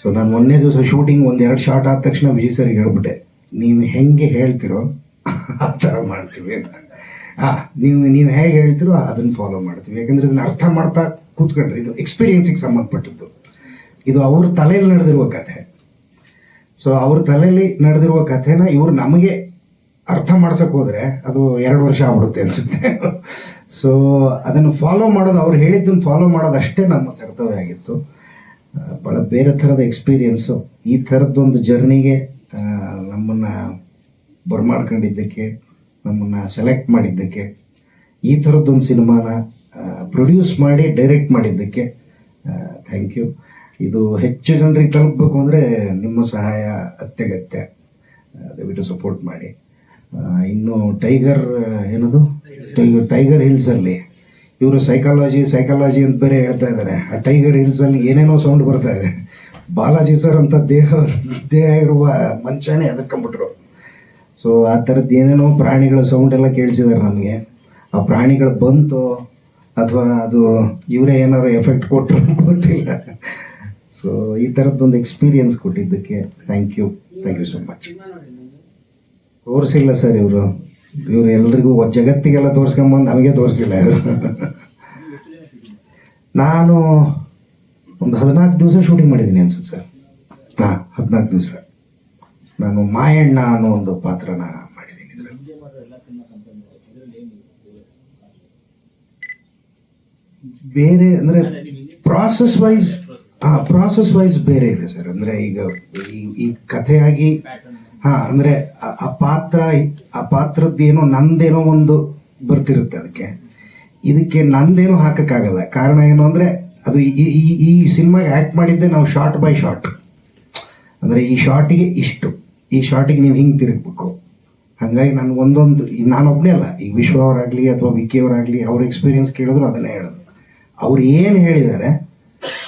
ಸೊ ನಾನು ಮೊನ್ನೆ ದಿವಸ ಶೂಟಿಂಗ್ ಒಂದೆರಡು ಶಾರ್ಟ್ ಆದ ತಕ್ಷಣ ವಿಜಯ್ ಸರ್ಗೆ ಹೇಳ್ಬಿಟ್ಟೆ, ನೀವು ಹೆಂಗೆ ಹೇಳ್ತಿರೋ ಆ ಥರ ಮಾಡ್ತೀವಿ ಅಂತ. ಹಾಂ ನೀವು ನೀವು ಹೇಗೆ ಹೇಳ್ತೀರೋ ಅದನ್ನು ಫಾಲೋ ಮಾಡ್ತೀವಿ. ಯಾಕಂದ್ರೆ ಇದನ್ನ ಅರ್ಥ ಮಾಡ್ತಾ ಕೂತ್ಕೊಂಡ್ರೆ ಇದು ಎಕ್ಸ್ಪೀರಿಯನ್ಸಿಗೆ ಸಂಬಂಧಪಟ್ಟಿದ್ದು. ಇದು ಅವ್ರ ತಲೆಯಲ್ಲಿ ನಡೆದಿರುವ ಕಥೆ. ಸೊ ಅವ್ರ ತಲೆಯಲ್ಲಿ ನಡೆದಿರುವ ಕಥೆನ ಇವರು ನಮಗೆ ಅರ್ಥ ಮಾಡ್ಸಕ್ಕೆ ಹೋದ್ರೆ ಅದು ಎರಡು ವರ್ಷ ಆಗ್ಬಿಡುತ್ತೆ ಅನ್ಸುತ್ತೆ. ಸೊ ಅದನ್ನು ಫಾಲೋ ಮಾಡೋದು, ಅವ್ರು ಹೇಳಿದ್ದನ್ನು ಫಾಲೋ ಮಾಡೋದಷ್ಟೇ ನಮ್ಮ ಕರ್ತವ್ಯ ಆಗಿತ್ತು. ಭಾಳ ಬೇರೆ ಥರದ ಎಕ್ಸ್ಪೀರಿಯೆನ್ಸು ಈ ಥರದ್ದೊಂದು ಜರ್ನಿಗೆ ನಮ್ಮನ್ನು ಬರ್ಮಾಡ್ಕೊಂಡಿದ್ದಕ್ಕೆ, ನಮ್ಮನ್ನು ಸೆಲೆಕ್ಟ್ ಮಾಡಿದ್ದಕ್ಕೆ, ಈ ಥರದ್ದೊಂದು ಸಿನಿಮಾನ ಪ್ರೊಡ್ಯೂಸ್ ಮಾಡಿ ಡೈರೆಕ್ಟ್ ಮಾಡಿದ್ದಕ್ಕೆ ಥ್ಯಾಂಕ್ ಯು ಇದು ಹೆಚ್ಚು ಜನರಿಗೆ ತಲುಪಬೇಕು ಅಂದರೆ ನಿಮ್ಮ ಸಹಾಯ ಅತ್ಯಗತ್ಯ. ದಯವಿಟ್ಟು ಸಪೋರ್ಟ್ ಮಾಡಿ. ಇನ್ನು ಟೈಗರ್ ಏನದು? ಟೈಗರ್ ಟೈಗರ್ ಹಿಲ್ಸಲ್ಲಿ ಇವರು ಸೈಕಾಲಜಿ ಸೈಕಾಲಜಿ ಅಂತ ಬೇರೆ ಹೇಳ್ತಾ ಇದ್ದಾರೆ ಆ ಟೈಗರ್ ಹಿಲ್ಸಲ್ಲಿ ಏನೇನೋ ಸೌಂಡ್ ಬರ್ತಾ ಇದೆ. ಬಾಲಾಜಿ ಸರ್ ಅಂತ ದೇಹ ದೇಹ ಇರುವ ಮನುಷ್ಯನೇ ಅದಕ್ಕಂಬಿಟ್ರು ಸೊ ಆ ಥರದ್ದು ಏನೇನೋ ಪ್ರಾಣಿಗಳ ಸೌಂಡ್ ಎಲ್ಲ ಕೇಳಿಸಿದ್ದಾರೆ ನಮಗೆ. ಆ ಪ್ರಾಣಿಗಳು ಬಂತು, ಅಥವಾ ಅದು ಇವರೇ ಏನಾದ್ರು ಎಫೆಕ್ಟ್ ಕೊಟ್ಟರು ಗೊತ್ತಿಲ್ಲ. ಸೊ ಈ ಥರದ್ದೊಂದು ಎಕ್ಸ್ಪೀರಿಯನ್ಸ್ ಕೊಟ್ಟಿದ್ದಕ್ಕೆ thank you thank you so much ತೋರಿಸಿಲ್ಲ ಸರ್ ಇವರು. ಇವರು ಎಲ್ರಿಗೂ ಜಗತ್ತಿಗೆಲ್ಲ ತೋರಿಸ್ಕೊಂಬಂದು ನಮಗೆ ತೋರಿಸಿಲ್ಲ ಇವರು. ನಾನು ಒಂದು ಹದಿನಾಲ್ಕು ದಿವಸ ಶೂಟಿಂಗ್ ಮಾಡಿದ್ದೀನಿ ಅನ್ಸುತ್ತೆ ಸರ್ ಹಾಂ, ಹದಿನಾಲ್ಕು ದಿವಸ. ನಾನು ಮಾಯಣ್ಣ ಅನ್ನೋ ಒಂದು ಪಾತ್ರನ ಮಾಡಿದ್ದೀನಿ ಬೇರೆ ಅಂದ್ರೆ ಪ್ರಾಸೆಸ್ ವೈಸ್ ಹಾ ಪ್ರಾಸೆಸ್ ವೈಸ್ ಬೇರೆ ಇದೆ ಸರ್. ಅಂದ್ರೆ ಈಗ ಈ- ಕಥೆಯಾಗಿ, ಹಾ, ಅಂದ್ರೆ ಆ- ಪಾತ್ರ, ಆ ಪಾತ್ರದ್ದೇನೋ ನಂದೇನೋ ಒಂದು ಬರ್ತಿರುತ್ತೆ ಅದಕ್ಕೆ. ಇದಕ್ಕೆ ನಂದೇನೋ ಹಾಕಕ್ಕಾಗಲ್ಲ. ಕಾರಣ ಏನು ಅಂದ್ರೆ ಅದು ಈ ಈ ಸಿನಿಮಾಗೆ ಆಕ್ಟ್ ಮಾಡಿದ್ದೆ ನಾವು ಶಾರ್ಟ್ ಬೈ ಶಾರ್ಟ್ ಅಂದ್ರೆ ಈ ಶಾರ್ಟಿಗೆ ಇಷ್ಟು. ಈ ಶಾರ್ಟಿಗೆ ನೀವು ಹಿಂಗೆ ತಿರುಗಬೇಕು. ಹಾಗಾಗಿ ನಾನು ಒಂದೊಂದು ಈಗ ನಾನು ಒಬ್ಬನೇ ಅಲ್ಲ ಈಗ ವಿಶ್ವ ಅವರಾಗಲಿ ಅಥವಾ ವಿಕ್ಕಿ ಅವರಾಗಲಿ ಅವ್ರ ಎಕ್ಸ್ಪೀರಿಯನ್ಸ್ ಕೇಳಿದ್ರು ಅದನ್ನೇ ಹೇಳೋದು. ಅವ್ರು ಏನು ಹೇಳಿದ್ದಾರೆ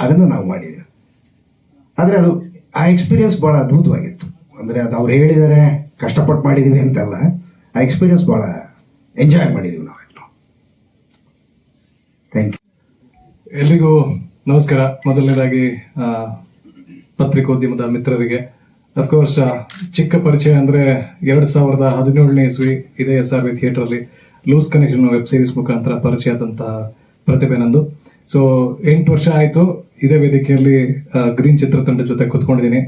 ಅದನ್ನು ನಾವು ಮಾಡಿದ್ದೀವಿ ಆದರೆ ಅದು, ಆ ಎಕ್ಸ್ಪೀರಿಯನ್ಸ್ ಭಾಳ ಅದ್ಭುತವಾಗಿತ್ತು. ಅಂದರೆ ಅದು ಅವ್ರು ಹೇಳಿದ್ದಾರೆ ಕಷ್ಟಪಟ್ಟು ಮಾಡಿದ್ದೀವಿ ಅಂತಲ್ಲ, ಆ ಎಕ್ಸ್ಪೀರಿಯನ್ಸ್ ಭಾಳ ಎಂಜಾಯ್ ಮಾಡಿದ್ದೀವಿ ನಾವೆಲ್ಲ ಥ್ಯಾಂಕ್ ಯು ಎಲ್ರಿಗೂ ನಮಸ್ಕಾರ. ಮೊದಲನೇದಾಗಿ ಪತ್ರಿಕೋದ್ಯಮದ ಮಿತ್ರರಿಗೆ ಅಫ್ಕೋರ್ಸ್ ಚಿಕ್ಕ ಪರಿಚಯ ಅಂದ್ರೆ ಎರಡ್ ಸಾವಿರದ ಹದಿನೇಳನೇ ಇಸ್ವಿ ಇದೇ ಎಸ್ ಆರ್ ವಿ ಥಿಯೇಟರ್ ಅಲ್ಲಿ ಲೂಸ್ ಕನೆಕ್ಷನ್ ವೆಬ್ ಸೀರೀಸ್ ಮುಖಾಂತರ ಪರಿಚಯ ಆದಂತಹ ಪ್ರತಿಭೆ ನಂದು. ಸೊ ಎಂಟು ವರ್ಷ ಆಯ್ತು ಇದೇ ವೇದಿಕೆಯಲ್ಲಿ ಗ್ರೀನ್ ಚಿತ್ರತಂಡ ಜೊತೆ ಕುತ್ಕೊಂಡಿದ್ದೀನಿ.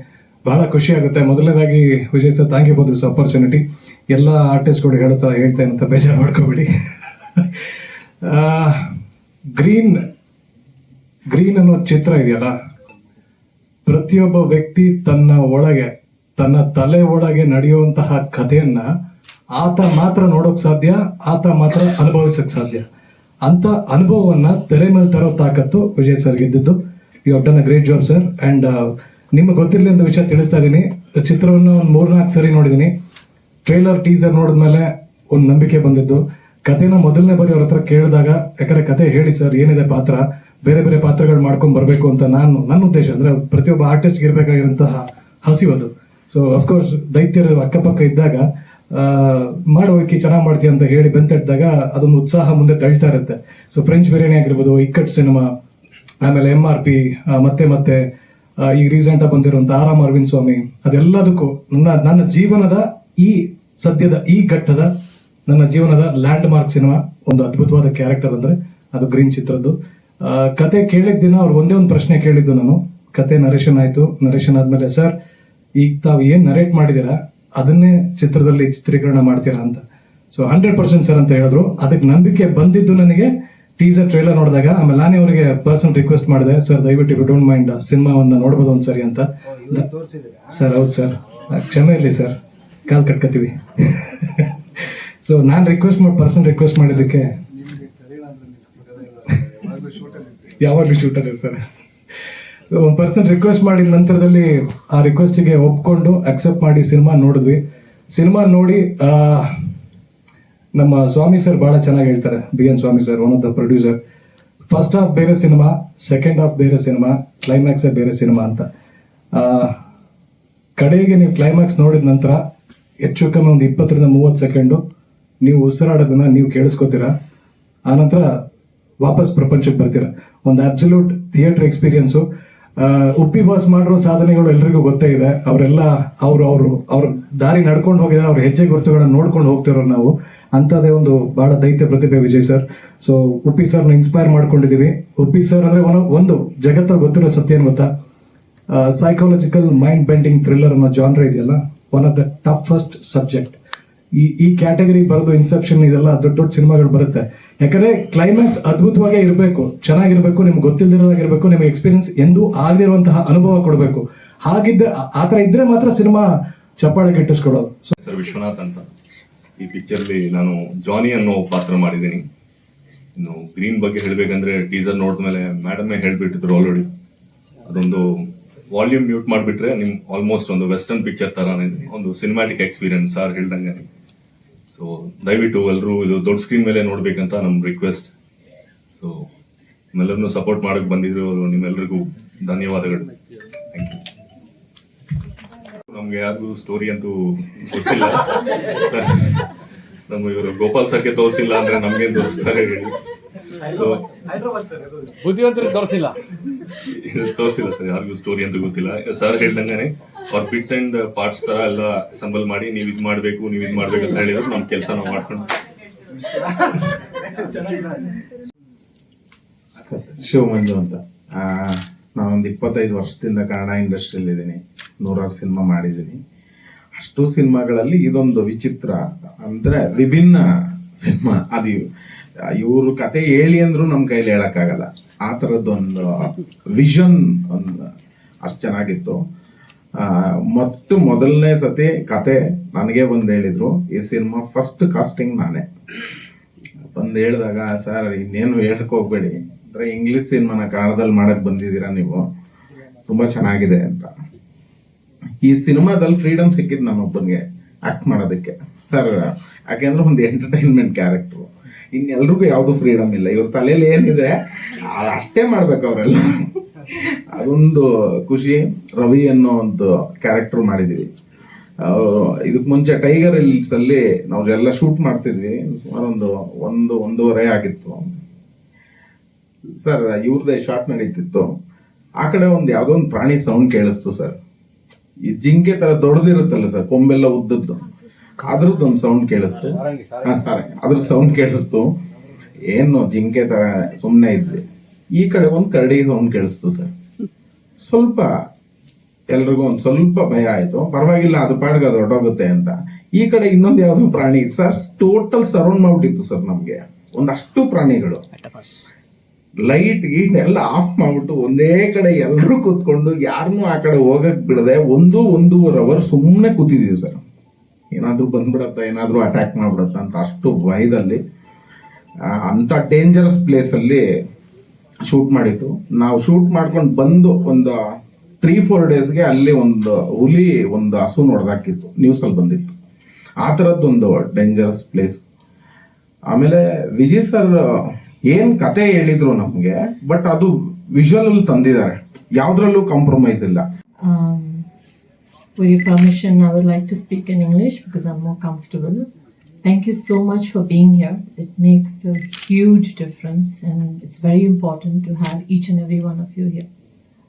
ಬಹಳ ಖುಷಿ ಆಗುತ್ತೆ. ಮೊದಲನೇದಾಗಿ Vijay sir thank you for this opportunity ಎಲ್ಲ ಆರ್ಟಿಸ್ಟ್ಗಳು ಹೇಳ್ತಾ ಹೇಳ್ತೇನೆ ಅಂತ ಬೇಜಾರು ಮಾಡ್ಕೋಬೇಡಿ. ಗ್ರೀನ್ ಗ್ರೀನ್ ಅನ್ನೋ ಚಿತ್ರ ಇದೆಯಲ್ಲ, ಪ್ರತಿಯೊಬ್ಬ ವ್ಯಕ್ತಿ ತನ್ನ ಒಳಗೆ ತನ್ನ ತಲೆ ಒಳಗೆ ನಡೆಯುವಂತಹ ಕಥೆಯನ್ನ ಆತ ಮಾತ್ರ ನೋಡೋಕ್ ಸಾಧ್ಯ, ಆತ ಮಾತ್ರ ಅನುಭವಿಸಕ್ ಸಾಧ್ಯ. ಅಂತ ಅನುಭವವನ್ನ ತೆರೆ ಮೇಲೆ ತರೋ ತಾಕತ್ತು ವಿಜಯ್ ಸರ್ ಗೆದ್ದಿದ್ದು. You have done a great job sir and ನಿಮ್ಗೆ ಗೊತ್ತಿರಲಿ ಅಂತ ವಿಷಯ ತಿಳಿಸ್ತಾ ಇದ್ದೀನಿ ಚಿತ್ರವನ್ನು ಒಂದು ಮೂರ್ನಾಲ್ಕು ಸರಿ ನೋಡಿದೀನಿ. ಟ್ರೈಲರ್ ಟೀಸರ್ ನೋಡಿದ್ಮೇಲೆ ಒಂದು ನಂಬಿಕೆ ಬಂದಿದ್ದು. ಕಥೆನ ಮೊದಲನೇ ಬಾರಿ ಅವ್ರ ಹತ್ರ ಕೇಳಿದಾಗ, ಯಾಕಂದ್ರೆ ಕತೆ ಹೇಳಿ ಸರ್ ಏನಿದೆ ಪಾತ್ರ? ಬೇರೆ ಬೇರೆ ಪಾತ್ರಗಳು ಮಾಡ್ಕೊಂಡು ಬರಬೇಕು ಅಂತ ನಾನು, ನನ್ನ ಉದ್ದೇಶ. ಅಂದ್ರೆ ಪ್ರತಿಯೊಬ್ಬ ಆರ್ಟಿಸ್ಟ್ ಇರಬೇಕಾಗಿರುವಂತಹ ಹಸಿವದು ಸೊ ಅಫ್ಕೋರ್ಸ್ ದೈತ್ಯರು ಅಕ್ಕಪಕ್ಕ ಇದ್ದಾಗ ಮಾಡೋಕೆ ಚೆನ್ನಾಗಿ ಮಾಡ್ತೀಯ ಅಂತ ಹೇಳಿ ಬೆಂತಟ್ಟಿದಾಗ ಅದೊಂದು ಉತ್ಸಾಹ ಮುಂದೆ ತಳ್ತಾ ಇರುತ್ತೆ. ಸೊ ಫ್ರೆಂಚ್ ಬಿರಿಯಾನಿ ಆಗಿರ್ಬೋದು ಇಕ್ಕಟ್ ಸಿನಿಮಾ ಆಮೇಲೆ ಎಂ ಆರ್ ಪಿ ಮತ್ತೆ ಮತ್ತೆ ಈ ರೀಸೆಂಟ್ ಆಗಿ ಬಂದಿರುವಂತ ಆಮ್ ಅರವಿಂದ್ ಸ್ವಾಮಿ, ಅದೆಲ್ಲದಕ್ಕೂ ನನ್ನ ನನ್ನ ಜೀವನದ ಈ ಸದ್ಯದ ಈ ಘಟ್ಟದ ನನ್ನ ಜೀವನದ ಲ್ಯಾಂಡ್ ಮಾರ್ಕ್ ಸಿನಿಮಾ ಒಂದು ಅದ್ಭುತವಾದ ಕ್ಯಾರೆಕ್ಟರ್ ಅಂದ್ರೆ ಅದು ಗ್ರೀನ್ ಚಿತ್ರದ್ದು. ಕತೆ ಕೇಳಿದ ದಿನ ಅವ್ರು ಒಂದೇ ಒಂದು ಪ್ರಶ್ನೆ ಕೇಳಿದ್ದು ನಾನು. ಕತೆ ನರೇಶನ್ ಆಯ್ತು. ನರೇಶನ್ ಆದ್ಮೇಲೆ, ಸರ್ ಈಗ ತಾವು ಏನ್ ನರೇಟ್ ಮಾಡಿದೀರಾ ಅದನ್ನೇ ಚಿತ್ರದಲ್ಲಿ ಚಿತ್ರೀಕರಣ ಮಾಡ್ತೀರಾ ಅಂತ. ಸೊ ಹಂಡ್ರೆಡ್ ಪರ್ಸೆಂಟ್ ಸರ್ ಅಂತ ಹೇಳಿದ್ರು. ಅದಕ್ಕೆ ನಂಬಿಕೆ ಬಂದಿದ್ದು ನನಗೆ ಟೀಸರ್ ಟ್ರೈಲರ್ ನೋಡಿದಾಗ. ಆಮೇಲೆ ನಾನೇ ಅವರಿಗೆ ಪರ್ಸನ್ ರಿಕ್ವೆಸ್ಟ್ ಮಾಡಿದೆ. ಸರ್ ದಯವಿಟ್ಟು ಯು ಡೋಂಟ್ ಮೈಂಡ್ ಸಿನಿಮಾವನ್ನ ನೋಡ್ಬೋದು ಒಂದ್ಸರಿ ಅಂತ. ಸರ್ ಹೌದು ಸರ್ ಕ್ಷಮೆ ಇರಲಿ ಸರ್ ಕಾಲ್ ಕಟ್ಕೋತೀವಿ ಸೊ ನಾನು ರಿಕ್ವೆಸ್ಟ್ ಮಾಡಿ ಪರ್ಸನ್ ರಿಕ್ವೆಸ್ಟ್ ಮಾಡಿದ್ದಕ್ಕೆ ಯಾವಾಗಲೂ ಶೂಟರ್ ಇರ್ತಾರೆ. ಪರ್ಸನ್ ರಿಕ್ವೆಸ್ಟ್ ಮಾಡಿದ ನಂತರದಲ್ಲಿ ಆ ರಿಕ್ವೆಸ್ಟಿಗೆ ಒಪ್ಕೊಂಡು ಅಕ್ಸೆಪ್ಟ್ ಮಾಡಿ ಸಿನಿಮಾ ನೋಡಿದ್ವಿ. ಸಿನಿಮಾ ನೋಡಿ ನಮ್ಮ ಸ್ವಾಮಿ ಸರ್ ಬಹಳ ಚೆನ್ನಾಗಿ ಹೇಳ್ತಾರೆ. B N Swami sir one of the producer first half ಬೇರೆ ಸಿನಿಮಾ ಸೆಕೆಂಡ್ ಹಾಫ್ ಬೇರೆ ಸಿನಿಮಾ ಕ್ಲೈಮ್ಯಾಕ್ಸ್ ಬೇರೆ ಸಿನಿಮಾ ಅಂತ. ಕಡೆಗೆ ನೀವು ಕ್ಲೈಮ್ಯಾಕ್ಸ್ ನೋಡಿದ ನಂತರ ಹೆಚ್ಚು ಕಮ್ಮಿ ಒಂದು ಇಪ್ಪತ್ತರಿಂದ ಮೂವತ್ತು ಸೆಕೆಂಡು ನೀವು ಉಸಿರಾಡೋದನ್ನ ನೀವು ಕೇಳಿಸ್ಕೊತೀರಾ? ಆನಂತರ ವಾಪಸ್ ಪ್ರಪಂಚಕ್ಕೆ ಬರ್ತೀರಾ? ಒಂದು absolute theatre experience Uppi boss ಮಾಡಿರೋ ಸಾಧನೆಗಳು ಎಲ್ರಿಗೂ ಗೊತ್ತೇ ಇದೆ. ಅವರೆಲ್ಲ ಅವರು ಅವರು ಅವ್ರ ದಾರಿ ನಡ್ಕೊಂಡು ಹೋಗಿದ್ದಾರೆ. ಅವ್ರ ಹೆಜ್ಜೆ ಗುರುತುಗಳನ್ನ ನೋಡ್ಕೊಂಡು ಹೋಗ್ತಿರೋ ನಾವು. ಅಂತದೇ ಒಂದು ಬಹಳ ದೈತ್ಯ ಪ್ರತಿಭೆ ವಿಜಯ್ ಸರ್. ಸೊ ಉಪ್ಪಿ ಸರ್ನ ಇನ್ಸ್ಪೈರ್ ಮಾಡ್ಕೊಂಡಿದೀವಿ ಉಪ್ಪಿ ಸರ್ ಅಂದ್ರೆ ಒಂದು- ಜಗತ್ತ ಗೊತ್ತಿರೋ ಸತ್ಯ ಏನ್ ಗೊತ್ತಾ? ಸೈಕಾಲಜಿಕಲ್ ಮೈಂಡ್ ಬೆಂಡಿಂಗ್ ಥ್ರಿಲ್ಲರ್ ಅನ್ನೋ ಜಾನ್ರ ಇದೆಯಲ್ಲ? One of the toughest subject ಈ ಈ ಕ್ಯಾಟಗರಿ ಬರೋದು ಇನ್ಸೆಪ್ಷನ್ ಇದೆಲ್ಲ ದೊಡ್ಡ ದೊಡ್ಡ ಸಿನಿಮಾಗಳು ಬರುತ್ತೆ. ಯಾಕಂದ್ರೆ ಕ್ಲೈಮ್ಯಾಕ್ಸ್ ಅದ್ಭುತವಾಗೇ ಇರಬೇಕು, ಚೆನ್ನಾಗಿರ್ಬೇಕು, ನಿಮ್ಗೆ ಗೊತ್ತಿಲ್ಲದಿರೋದಾಗಿರ್ಬೇಕು ನಿಮ್ಗೆ ಎಕ್ಸ್ಪೀರಿಯನ್ಸ್ ಎಂದೂ ಆಗದಿರುವಂತಹ ಅನುಭವ ಕೊಡಬೇಕು. ಹಾಗಿದ್ರೆ ಆತರ ಇದ್ರೆ ಮಾತ್ರ ಸಿನಿಮಾ ಚಪ್ಪಾಳೆ ಗಿಟ್ಟಿಸ್ಕೊಡೋದು ಸರ್, ವಿಶ್ವನಾಥ್ ಅಂತ. ಈ ಪಿಕ್ಚರ್ಲಿ ನಾನು ಜಾನಿ ಅನ್ನೋ ಪಾತ್ರ ಮಾಡಿದ್ದೀನಿ. ಇನ್ನು ಗ್ರೀನ್ ಬಗ್ಗೆ ಹೇಳ್ಬೇಕಂದ್ರೆ ಟೀಸರ್ ನೋಡಿದ್ಮೇಲೆ ಮೇಡಮೇ ಹೇಳ್ಬಿಟ್ಟಿದ್ರು ಆಲ್ರೆಡಿ ಅದೊಂದು ವಾಲ್ಯೂಮ್ ಮ್ಯೂಟ್ ಮಾಡಿಬಿಟ್ರೆ ನಿಮ್ ಆಲ್ಮೋಸ್ಟ್ ಒಂದು ವೆಸ್ಟರ್ನ್ ಪಿಕ್ಚರ್ ತರಾನೇ. ಒಂದು ಸಿನಿಮ್ಯಾಟಿಕ್ ಎಕ್ಸ್ಪೀರಿಯನ್ಸ್ ಸರ್ ಹೇಳ್ದಂಗೆ. ಸೊ ದಯವಿಟ್ಟು ಎಲ್ಲರೂ ಇದು ದೊಡ್ಡ ಸ್ಕ್ರೀನ್ ಮೇಲೆ ನೋಡ್ಬೇಕಂತ ನಮ್ ರಿಕ್ವೆಸ್ಟ್ ಸೊ ನಿಮ್ಮೆಲ್ಲರನ್ನು ಸಪೋರ್ಟ್ ಮಾಡಕ್ ಬಂದಿದ್ರು ನಿಮ್ಮೆಲ್ಲರಿಗೂ ಧನ್ಯವಾದಗಳು. ಥ್ಯಾಂಕ್ ಯು ನಮ್ಗೆ ಯಾರಿಗೂ ಸ್ಟೋರಿ ಅಂತೂ ಗೊತ್ತಿಲ್ಲ. ನಮ್ಮ ಇವರು ಗೋಪಾಲ್ ಸರ್ಗೆ ತೋರಿಸಿಲ್ಲ ಅಂದ್ರೆ ನಮ್ಗೆ ತೋರಿಸ್ತಾರೆ ಹೇಳಿ. ಸೊ ಬುದ್ಧಿವಂತರಿಗೆ ತೋರಿಸಿಲ್ಲ. ತೋರಿಸಿಲ್ಲ ಸರ್ ಯಾರಿಗೂ ಸ್ಟೋರಿ ಅಂತ ಗೊತ್ತಿಲ್ಲ. ಸರ್ ಹೇಳ್ದಂಗಾನೆ ಅವ್ರ ಪಿಟ್ಸ್ ಅಂಡ್ ಪಾರ್ಟ್ಸ್ ತರ ಎಲ್ಲ ಸಂಬಲ್ ಮಾಡಿ ನೀವ್ ಇದ್ ಮಾಡ್ಬೇಕು ನೀವ್ ಇದ್ ಮಾಡ್ಬೇಕು ಅಂತ ಹೇಳಿದ್ರು ನಮ್ ಕೆಲಸ ನಾವು ಮಾಡ್ಕೊಂಡು. ಶಿವಮಂಜು ಅಂತ. ಆ, ನಾನೊಂದು ಇಪ್ಪತ್ತೈದು ವರ್ಷದಿಂದ ಕನ್ನಡ ಇಂಡಸ್ಟ್ರಿಯಲ್ಲಿ ಇದ್ದೀನಿ ನೂರಾರು ಸಿನಿಮಾ ಮಾಡಿದ್ದೀನಿ ಅಷ್ಟು ಸಿನಿಮಾಗಳಲ್ಲಿ ಇದೊಂದು ವಿಚಿತ್ರ ಅಂದ್ರೆ ವಿಭಿನ್ನ ಸಿನಿಮಾ ಅದು ಇವರು ಕತೆ ಹೇಳಿ ಅಂದ್ರೂ ನಮ್ಮ ಕೈಲಿ ಹೇಳಕ್ಕಾಗಲ್ಲ. ಆ ಥರದ್ದೊಂದು ವಿಷನ್ ಒಂದು ಅಷ್ಟು ಚೆನ್ನಾಗಿತ್ತು. ಮತ್ತು ಮೊದಲನೇ ಸತಿ ಕತೆ ನನಗೆ ಬಂದು ಹೇಳಿದ್ರು. ಈ ಸಿನಿಮಾ ಫಸ್ಟ್ ಕಾಸ್ಟಿಂಗ್ ನಾನೇ. ಬಂದು ಹೇಳಿದಾಗ, ಸರ್, ಇನ್ನೇನು ಹೇಳಕ್ ಹೋಗ್ಬೇಡಿ. ಅಂದ್ರೆ ಇಂಗ್ಲಿಷ್ ಸಿನಿಮಾನ ಕನ್ನಡದಲ್ಲಿ ಮಾಡಕ್ ಬಂದಿದ್ದೀರಾ ನೀವು. ತುಂಬಾ ಚೆನ್ನಾಗಿದೆ ಅಂತ. ಈ ಸಿನಿಮಾದಲ್ಲಿ ಫ್ರೀಡಮ್ ಸಿಕ್ಕಿದ್ ನಮ್ಮೊಬ್ಬನಿಗೆ ಆಕ್ಟ್ ಮಾಡೋದಕ್ಕೆ. ಸರ್, ಯಾಕೆಂದ್ರೆ ಒಂದು ಎಂಟರ್ಟೈನ್ಮೆಂಟ್ ಕ್ಯಾರೆಕ್ಟರ್ ಇನ್ನೆಲ್ರಿಗೂ ಯಾವ್ದು ಫ್ರೀಡಮ್ ಇಲ್ಲ. ಇವ್ರ ತಲೆಯಲ್ಲಿ ಏನಿದೆ ಅಷ್ಟೇ ಮಾಡ್ಬೇಕು ಅವರೆಲ್ಲ. ಅದೊಂದು ಖುಷಿ. ರವಿ ಅನ್ನೋ ಒಂದು ಕ್ಯಾರೆಕ್ಟರ್ ಮಾಡಿದೀವಿ. ಇದಕ್ ಮುಂಚೆ ಟೈಗರ್ ಹಿಲ್ಸ್ ಅಲ್ಲಿ ನಾವೆಲ್ಲ ಶೂಟ್ ಮಾಡ್ತಿದ್ವಿ. ಸುಮಾರು ಒಂದು ಒಂದು ಒಂದೂವರೆ ಆಗಿತ್ತು. ಸರ್, ಇವ್ರದೇ ಶಾರ್ಟ್ ನಡೀತಿತ್ತು. ಆ ಕಡೆ ಒಂದು ಯಾವುದೋ ಒಂದು ಪ್ರಾಣಿ ಸೌಂಡ್ ಕೇಳಿಸ್ತು ಸರ್. ಈ ಜಿಂಕೆ ತರ ದೊಡ್ಡದಿರುತ್ತಲ್ಲ ಸರ್, ಕೊಂಬೆಲ್ಲ ಉದ್ದದ್ದು. ಅದ್ರದ್ದು ಒಂದು ಸೌಂಡ್ ಕೇಳಿಸ್ತು. ಹಾ ಸರ್ ಅದ್ರ ಸೌಂಡ್ ಕೇಳಿಸ್ತು. ಏನು ಜಿಂಕೆ ತರ ಸುಮ್ಮನೆ ಇದ್ವಿ. ಈ ಕಡೆ ಒಂದು ಕರಡಿ ಸೌಂಡ್ ಕೇಳಿಸ್ತು ಸರ್. ಸ್ವಲ್ಪ ಎಲ್ರಿಗೂ ಒಂದು ಸ್ವಲ್ಪ ಭಯ ಆಯ್ತು. ಪರವಾಗಿಲ್ಲ ಅದು ಪಾಡ್ಗೆ ಅದು ಹೊರಟೋಗುತ್ತೆ ಅಂತ. ಈ ಕಡೆ ಇನ್ನೊಂದು ಯಾವ್ದೋ ಪ್ರಾಣಿ ಸರ್. ಟೋಟಲ್ ಸರೌಂಡ್ ಮಾಡ್ಬಿಟ್ಟಿತ್ತು ಸರ್ ನಮ್ಗೆ. ಒಂದಷ್ಟು ಪ್ರಾಣಿಗಳು. ಲೈಟ್ ಗೀಟ್ ಎಲ್ಲ ಆಫ್ ಮಾಡ್ಬಿಟ್ಟು ಒಂದೇ ಕಡೆ ಎಲ್ಲರೂ ಕೂತ್ಕೊಂಡು ಯಾರನ್ನೂ ಆ ಕಡೆ ಹೋಗಕ್ ಬಿಡದೆ ಒಂದು ಒಂದೂವರೆ ಅವರ್ ಸುಮ್ಮನೆ ಕೂತಿದೀವಿ ಸರ್. ಏನಾದ್ರೂ ಬಂದ್ಬಿಡತ್ತ, ಏನಾದರೂ ಅಟ್ಯಾಕ್ ಮಾಡ್ಬಿಡತ್ತ ಅಂತ ಅಷ್ಟು ಭಯದಲ್ಲಿ ಅಂಥ ಡೇಂಜರಸ್ ಪ್ಲೇಸ್ ಅಲ್ಲಿ ಶೂಟ್ ಮಾಡಿತ್ತು ನಾವು ಶೂಟ್ ಮಾಡ್ಕೊಂಡು ಬಂದು ಒಂದು ತ್ರೀ ಫೋರ್ ಡೇಸ್ಗೆ ಅಲ್ಲಿ ಒಂದು ಹುಲಿ, ಒಂದು ಹಸು ನೋಡ್ದಾಕಿತ್ತು ನ್ಯೂಸ್ ಅಲ್ಲಿ ಬಂದಿತ್ತು. ಆ ತರದ್ದೊಂದು ಡೇಂಜರಸ್ ಪ್ಲೇಸ್ ಆಮೇಲೆ ವಿಜಯ್ ಸರ್ ಏನ್ ಕತೆ ಹೇಳಿದ್ರು ನಮ್ಗೆ ಬಟ್ ಅದು ವಿಜುವಲ್ ಅಲ್ಲಿ ತಂದಿದ್ದಾರೆ. ಯಾವ್ದ್ರಲ್ಲೂ ಕಾಂಪ್ರಮೈಸ್ ಇಲ್ಲ. With your permission, I would like to speak in English because I'm more comfortable. Thank you so much for being here. It makes a huge difference and it's very important to have each and every one of you here.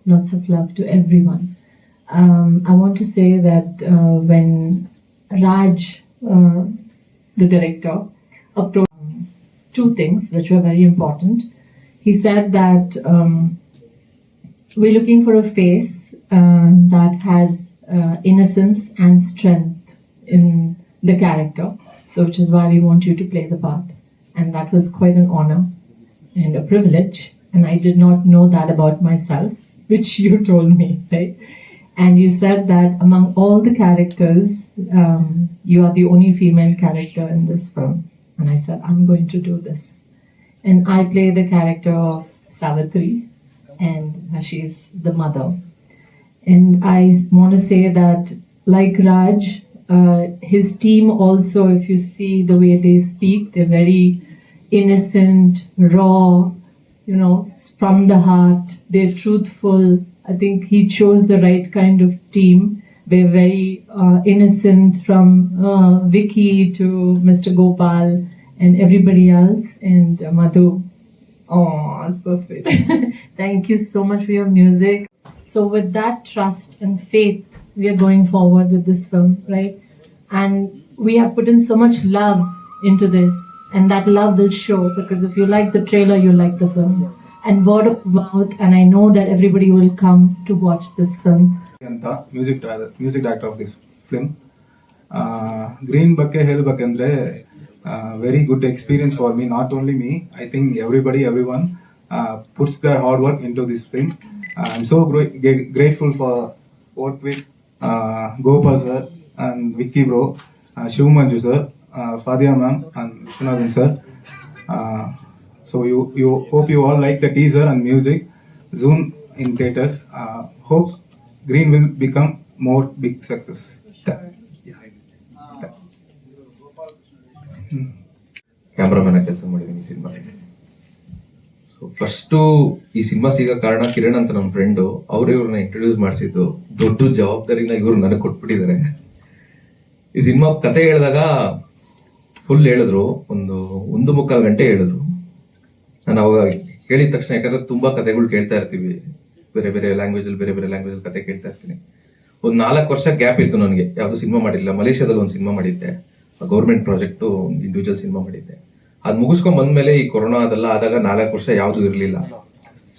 Lots of love to everyone. Um, I want to say that uh, when Raj, uh, the director, approached two things which were very important. He said that um, we're looking for a face uh, that has uh, innocence and strength in the character. So, which is why we want you to play the part. And that was quite an honor and a privilege. And I did not know that about myself, which you told me, right? And you said that among all the characters, um, you are the only female character in this film. And I said, I'm going to do this. And I play the character of Savitri, and she's the mother. And I want to say that, like Raj, uh, his team also, if you see the way they speak, they're very innocent, raw, you know, from the heart. They're truthful. I think he chose the right kind of team. They're very uh, innocent from uh, Vicky to Mr. Gopal and everybody else, and Madhu. Oh, so sweet. Thank you so much for your music. So, with that trust and faith, we are going forward with this film, right? And we have put in so much love into this, and that love will show because if you like the trailer, you like the film. And word of mouth, and I know that everybody will come to watch this film. ಅಂತ music music director of this film green ಬಗ್ಗೆ ಹೇಳ್ಬೇಕಂದ್ರೆ very good experience for me not only me I think everybody every one puts their hard work into this film I am so grateful for work with Gopal sir and Vicky bro Shiv Manju sir Fadiya ma'am and Vishwanathan sir so you you hope you all like the teaser and music soon in theaters uh, hope green will become more big success cameraman ಕೆಲಸ ಮಾಡಿದ್ದೀನಿ ಸಿನಿಮಾಗೆ so first ಈ cinema ಸಿಗೋ ಕಾರಣ ಕಿರಣ್ ಅಂತ ನಮ್ಮ friend ಅವರು ಇವ್ರನ್ನ ಇಂಟ್ರೊಡ್ಯೂಸ್ ಮಾಡಿಸಿದ್ದು. ದೊಡ್ಡ ಜವಾಬ್ದಾರಿನ ಇವ್ರು ನನಗೆ ಕೊಟ್ಬಿಟ್ಟಿದ್ದಾರೆ. ಈ ಸಿನಿಮಾ ಕತೆ ಹೇಳಿದಾಗ ಫುಲ್ ಹೇಳಿದ್ರು. ಒಂದು ಒಂದು ಮುಕ್ಕಾಲು ಗಂಟೆ ಹೇಳಿದ್ರು. ನಾನು ಅವಾಗ ಕೇಳಿದ ತಕ್ಷಣ ಯಾಕಂದ್ರೆ ತುಂಬಾ ಕತೆಗಳು ಕೇಳ್ತಾ ಇರ್ತೀವಿ. ಬೇರೆ ಬೇರೆ ಲ್ಯಾಂಗ್ವೇಜ್ ಅಲ್ಲಿ ಬೇರೆ ಬೇರೆ ಲ್ಯಾಂಗ್ವೇಜ್ ಅಲ್ಲಿ ಕತೆ ಕೇಳ್ತಾ ಇರ್ತೀನಿ. ಒಂದ್ ನಾಲ್ಕು ವರ್ಷ ಗ್ಯಾಪ್ ಇತ್ತು ನನಗೆ. ಯಾವ್ದು ಸಿನಿಮಾ ಮಾಡಿಲ್ಲ. ಮಲೇಷ್ಯಾದಲ್ಲಿ ಒಂದು ಸಿನಿಮಾ ಮಾಡಿದ್ದೆ. ಗೌರ್ಮೆಂಟ್ ಪ್ರಾಜೆಕ್ಟ್ ಇಂಡಿವಿಜುವಲ್ ಸಿನಿಮಾ ಮಾಡಿದ್ದೆ. ಅದ್ ಮುಗಿಸ್ಕೊಂಡ್ ಬಂದ್ಮೇಲೆ ಈ ಕೊರೋನಾ ಅದೆಲ್ಲ ಆದಾಗ ನಾಲ್ಕು ವರ್ಷ ಯಾವ್ದು ಇರ್ಲಿಲ್ಲ.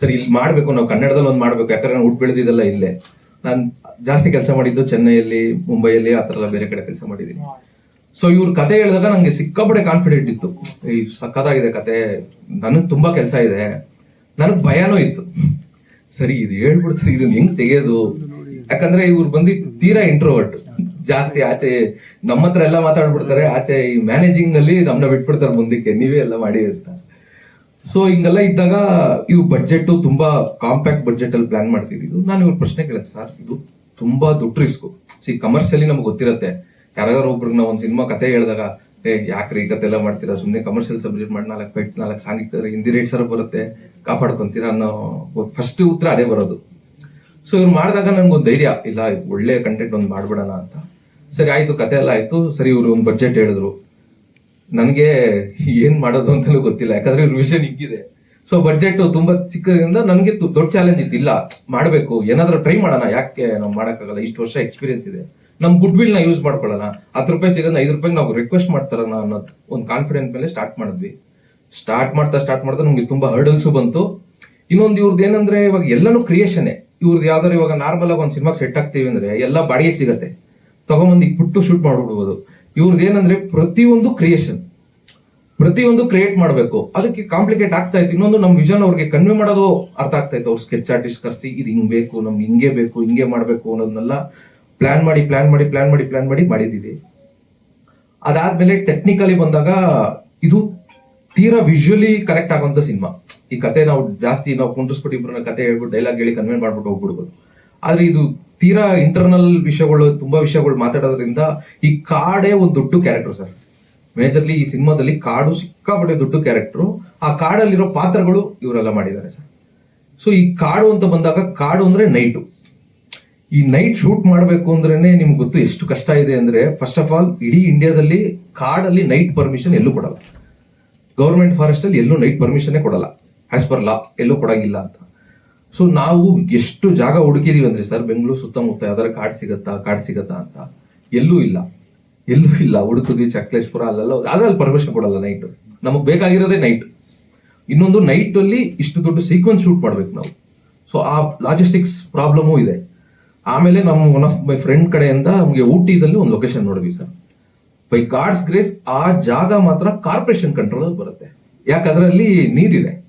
ಸರಿ, ಇಲ್ಲಿ ಮಾಡ್ಬೇಕು, ನಾವು ಕನ್ನಡದಲ್ಲಿ ಒಂದ್ ಮಾಡ್ಬೇಕು, ಯಾಕಂದ್ರೆ ನಾನು ಬೆಳೆದಿದ್ದೆಲ್ಲ ಇಲ್ಲೇ. ನಾನು ಜಾಸ್ತಿ ಕೆಲಸ ಮಾಡಿದ್ದು ಚೆನ್ನೈಯಲ್ಲಿ, ಮುಂಬೈಯಲ್ಲಿ, ಆ ತರ ಬೇರೆ ಕಡೆ ಕೆಲಸ ಮಾಡಿದ್ದೀನಿ. ಸೊ ಇವ್ರ ಕತೆ ಹೇಳಿದಾಗ ನಂಗೆ ಸಿಕ್ಕಾಪಟ್ಟೆ ಕಾನ್ಫಿಡೆಂಟ್ ಇತ್ತು. ಈ ಸಕ್ಕತ್ತಾಗಿದೆ ಕತೆ, ನನಗ್ ತುಂಬಾ ಕೆಲಸ ಇದೆ, ನನಗ್ ಭಯನೂ ಇತ್ತು. ಸರಿ, ಇದು ಹೇಳ್ಬಿಡ್ತಾರೆ ಇದನ್ನ ಹೆಂಗ್ ತೆಗೆಯೋದು? ಯಾಕಂದ್ರೆ ಇವ್ರು ಬಂದು ತೀರಾ ಇಂಟ್ರೋವರ್ಟ್ ಜಾಸ್ತಿ ಆಚೆ ನಮ್ಮ ಹತ್ರ ಎಲ್ಲ ಮಾತಾಡ್ಬಿಡ್ತಾರೆ. ಆಚೆ ಈ ಮ್ಯಾನೇಜಿಂಗ್ನಲ್ಲಿ ನಮ್ನ ಬಿಟ್ಬಿಡ್ತಾರೆ ಮುಂದಕ್ಕೆ. ನೀವೇ ಎಲ್ಲ ಮಾಡಿ ಅಂತ. ಸೊ ಹಿಂಗೆಲ್ಲ ಇದ್ದಾಗ ಇವು ಬಜೆಟ್ ತುಂಬಾ ಕಾಂಪ್ಯಾಕ್ಟ್ ಬಜೆಟ್ ಅಲ್ಲಿ ಪ್ಲಾನ್ ಮಾಡ್ತಿದ್ದು ನಾನು ಇವ್ರ ಪ್ರಶ್ನೆ ಕೇಳಿದೆ ಸರ್. ಇದು ತುಂಬಾ ದುಡ್ಡು ರಿಸ್ಕ್ ಸಿ ಕಮರ್ಷಿಯಲಿ ನಮ್ಗೆ ಗೊತ್ತಿರತ್ತೆ. ಯಾರಾದ್ರೂ ಒಬ್ರಿಗೆ ನಾವು ಒಂದು ಸಿನಿಮಾ ಕತೆ ಹೇಳಿದಾಗ, ಏ, ಯಾಕ್ರಿ ಈ ಕತೆ ಎಲ್ಲ ಮಾಡ್ತೀರಾ? ಸುಮ್ಮನೆ ಕಮರ್ಷಿಯಲ್ ಸಬ್ಜೆಕ್ಟ್ ಮಾಡಿ ನಾಲ್ಕು ಫೈಟ್ ನಾಲ್ಕು ಸಾಂಗ್ ಹಿಂದಿ ರೇಟ್ ಸರ್ ಬರುತ್ತೆ. ಕಾಪಾಡ್ಕೊಂತೀರಾ? ಅನ್ನೋ ಫಸ್ಟ್ ಉತ್ತರ ಅದೇ ಬರೋದು. ಸೊ ಇವ್ರು ಮಾಡಿದಾಗ ನನ್ಗೊಂದು ಧೈರ್ಯ. ಇಲ್ಲ, ಒಳ್ಳೆ ಕಂಟೆಂಟ್ ಒಂದು ಮಾಡ್ಬಿಡೋಣ ಅಂತ. ಸರಿ, ಆಯ್ತು, ಕತೆ ಎಲ್ಲ ಆಯ್ತು. ಸರಿ, ಇವರು ಒಂದು ಬಜೆಟ್ ಹೇಳಿದ್ರು. ನನಗೆ ಏನ್ ಮಾಡೋದು ಅಂತಲೂ ಗೊತ್ತಿಲ್ಲ. ಯಾಕಂದ್ರೆ ಇವ್ರ ವಿಷನ್ ಹಿಗ್ಗಿದೆ ಸೊ ಬಜೆಟ್ ತುಂಬಾ ಚಿಕ್ಕದ್ರಿಂದ ನನಗೆ ದೊಡ್ಡ ಚಾಲೆಂಜ್ ಇತ್ತು ಇಲ್ಲ ಮಾಡಬೇಕು. ಏನಾದ್ರೂ ಟ್ರೈ ಮಾಡೋಣ. ಯಾಕೆ ನಾವು ಮಾಡೋಕ್ಕಾಗಲ್ಲ? ಇಷ್ಟು ವರ್ಷ ಎಕ್ಸ್ಪೀರಿಯನ್ಸ್ ಇದೆ. ನಮ್ ಗುಡ್ ವಿಲ್ನ ಯೂಸ್ ಮಾಡ್ಕೊಳ್ಳೋಣ. ಹತ್ತು ರೂಪಾಯಿ ಸಿಗೋದು ಐದು ರೂಪಾಯಿ ನಾವು ರಿಕ್ವೆಸ್ಟ್ ಮಾಡ್ತಾರಣ ಅನ್ನೋದು ಒಂದು ಕಾನ್ಫಿಡೆನ್ಸ್ ಮೇಲೆ ಸ್ಟಾರ್ಟ್ ಮಾಡಿದ್ವಿ. ಸ್ಟಾರ್ಟ್ ಮಾಡ್ತಾ ಸ್ಟಾರ್ಟ್ ಮಾಡ್ತಾ ನಮ್ಗೆ ತುಂಬಾ ಹರ್ಡಲ್ಸ್ ಬಂತು. ಇನ್ನೊಂದು ಇವ್ರದ್ದು ಏನಂದ್ರೆ ಇವಾಗ ಎಲ್ಲಾನು ಕ್ರಿಯೇಷನ್ ಇವ್ರದ್ದು ಯಾವ್ದಾದ್ರು ಇವಾಗ ನಾರ್ಮಲ್ ಆಗಿ ಒಂದು ಸಿನಿಮಾ ಸೆಟ್ ಆಗ್ತೀವಿ ಅಂದ್ರೆ ಎಲ್ಲ ಬಾಡಿಗೆ ಸಿಗತ್ತೆ. ತಗೊಂಬಂದು ಪುಟ್ಟು ಶೂಟ್ ಮಾಡ್ಬಿಡ್ಬೋದು. ಇವ್ರದ್ದು ಏನಂದ್ರೆ ಪ್ರತಿಯೊಂದು ಕ್ರಿಯೇಷನ್ ಪ್ರತಿಯೊಂದು ಕ್ರಿಯೇಟ್ ಮಾಡಬೇಕು. ಅದಕ್ಕೆ ಕಾಂಪ್ಲಿಕೇಟ್ ಆಗ್ತಾ ಇತ್ತು. ಇನ್ನೊಂದು ನಮ್ಮ ವಿಷನ್ ಅವ್ರಿಗೆ ಕನ್ವೆ ಮಾಡೋದು ಅರ್ಥ ಆಗ್ತಾ ಇತ್ತು. ಅವ್ರ ಸ್ಕೆಚ್ ಆರ್ಟಿಸ್ಟ್ ಕರ್ಸಿ, ಇದು ಹಿಂಗ್ ಬೇಕು, ನಮ್ಗೆ ಹಿಂಗೆ ಬೇಕು, ಹಿಂಗೆ ಮಾಡಬೇಕು ಅನ್ನೋದನ್ನೆಲ್ಲ ಪ್ಲಾನ್ ಮಾಡಿ ಪ್ಲಾನ್ ಮಾಡಿ ಪ್ಲಾನ್ ಮಾಡಿ ಪ್ಲಾನ್ ಮಾಡಿ ಮಾಡಿದೀವಿ. ಅದಾದ್ಮೇಲೆ ಟೆಕ್ನಿಕಲಿ ಬಂದಾಗ ಇದು ತೀರಾ ವಿಜುವಲಿ ಕರೆಕ್ಟ್ ಆಗುವಂತ ಸಿನಿಮಾ. ಈ ಕತೆ ನಾವು ಜಾಸ್ತಿ ನಾವು ಕುಂಟಿಸ್ಬಿಟ್ಟು ಇಬ್ಬರನ್ನ ಕತೆ ಹೇಳ್ಬಿಟ್ಟು ಡೈಲಾಗ್ ಹೇಳಿ ಕನ್ವೆ ಮಾಡ್ಬಿಟ್ಟು ಹೋಗ್ಬಿಡ್ಬೋದು. ಆದ್ರೆ ಇದು ತೀರಾ ಇಂಟರ್ನಲ್ ವಿಷಯಗಳು, ತುಂಬಾ ವಿಷಯಗಳು ಮಾತಾಡೋದ್ರಿಂದ ಈ ಕಾಡೇ ಒಂದು ದೊಡ್ಡ ಕ್ಯಾರೆಕ್ಟರ್ ಸರ್. ಮೇಜರ್ಲಿ ಈ ಸಿನಿಮಾದಲ್ಲಿ ಕಾಡು ಸಿಕ್ಕಾಪಟ್ಟೆ ದೊಡ್ಡ ಕ್ಯಾರೆಕ್ಟರ್ ಆ ಕಾಡಲ್ಲಿರೋ ಪಾತ್ರಗಳು ಇವರೆಲ್ಲ ಮಾಡಿದ್ದಾರೆ ಸರ್. ಸೊ ಈ ಕಾಡು ಅಂತ ಬಂದಾಗ ಕಾಡು ಅಂದ್ರೆ ನೈಟು ಈ ನೈಟ್ ಶೂಟ್ ಮಾಡಬೇಕು ಅಂದ್ರೇನೆ ನಿಮ್ಗೆ ಗೊತ್ತು ಎಷ್ಟು ಕಷ್ಟ ಇದೆ ಅಂದ್ರೆ ಫಸ್ಟ್ ಆಫ್ ಆಲ್ ಇಡೀ ಇಂಡಿಯಾದಲ್ಲಿ ಕಾಡಲ್ಲಿ ನೈಟ್ ಪರ್ಮಿಷನ್ ಎಲ್ಲೂ ಕೊಡಲ್ಲ. ಗೌರ್ಮೆಂಟ್ ಫಾರೆಸ್ಟ್ ಅಲ್ಲಿ ಎಲ್ಲೂ ನೈಟ್ ಪರ್ಮಿಷನ್ ಕೊಡಲ್ಲ. ಆಸ್ ಪರ್ ಲಾ ಎಲ್ಲೂ ಕೊಡಂಗಿಲ್ಲ ಅಂತ. ಸೊ ನಾವು ಎಷ್ಟು ಜಾಗ ಹುಡುಕಿದೀವಿ ಅಂದ್ರೆ ಸರ್, ಬೆಂಗಳೂರು ಸುತ್ತಮುತ್ತ ಯಾವ್ದಾರ ಕಾಡ್ ಸಿಗತ್ತಾ ಕಾಡ್ ಸಿಗತ್ತಾ ಅಂತ? ಎಲ್ಲೂ ಇಲ್ಲ. ಎಲ್ಲೂ ಇಲ್ಲ. ಹುಡುಕಿದ್ವಿ ಚಕ್ಲೇಶ್ಪುರ, ಅಲ್ಲೆಲ್ಲ ಅಲ್ಲಿ ಪರ್ಮಿಷನ್ ಕೊಡಲ್ಲ ನೈಟ್ ನಮಗ್ ಬೇಕಾಗಿರೋದೇ ನೈಟ್ ಇನ್ನೊಂದು ನೈಟ್ ಅಲ್ಲಿ ಇಷ್ಟು ದೊಡ್ಡ ಸೀಕ್ವೆನ್ಸ್ ಶೂಟ್ ಮಾಡ್ಬೇಕು ನಾವು. ಸೊ ಆ ಲಾಜಿಸ್ಟಿಕ್ಸ್ ಪ್ರಾಬ್ಲಮೂ ಇದೆ. ಆಮೇಲೆ ನಮ್ಮ ಒನ್ ಆಫ್ ಮೈ ಫ್ರೆಂಡ್ ಕಡೆಯಿಂದ ನಮಗೆ ಊಟಿದಲ್ಲಿ ಒಂದು ಲೊಕೇಶನ್ ನೋಡಿದ್ವಿ ಸರ್. ಬೈ ಕಾರ್ಡ್ಸ್ ಗ್ರೇಸ್ ಆ ಜಾಗ ಮಾತ್ರ ಕಾರ್ಪೊರೇಷನ್ ಕಂಟ್ರೋಲ್ ಬರುತ್ತೆ. ಯಾಕಂದ್ರೆ ಅಲ್ಲಿ ನೀರಿದೆ.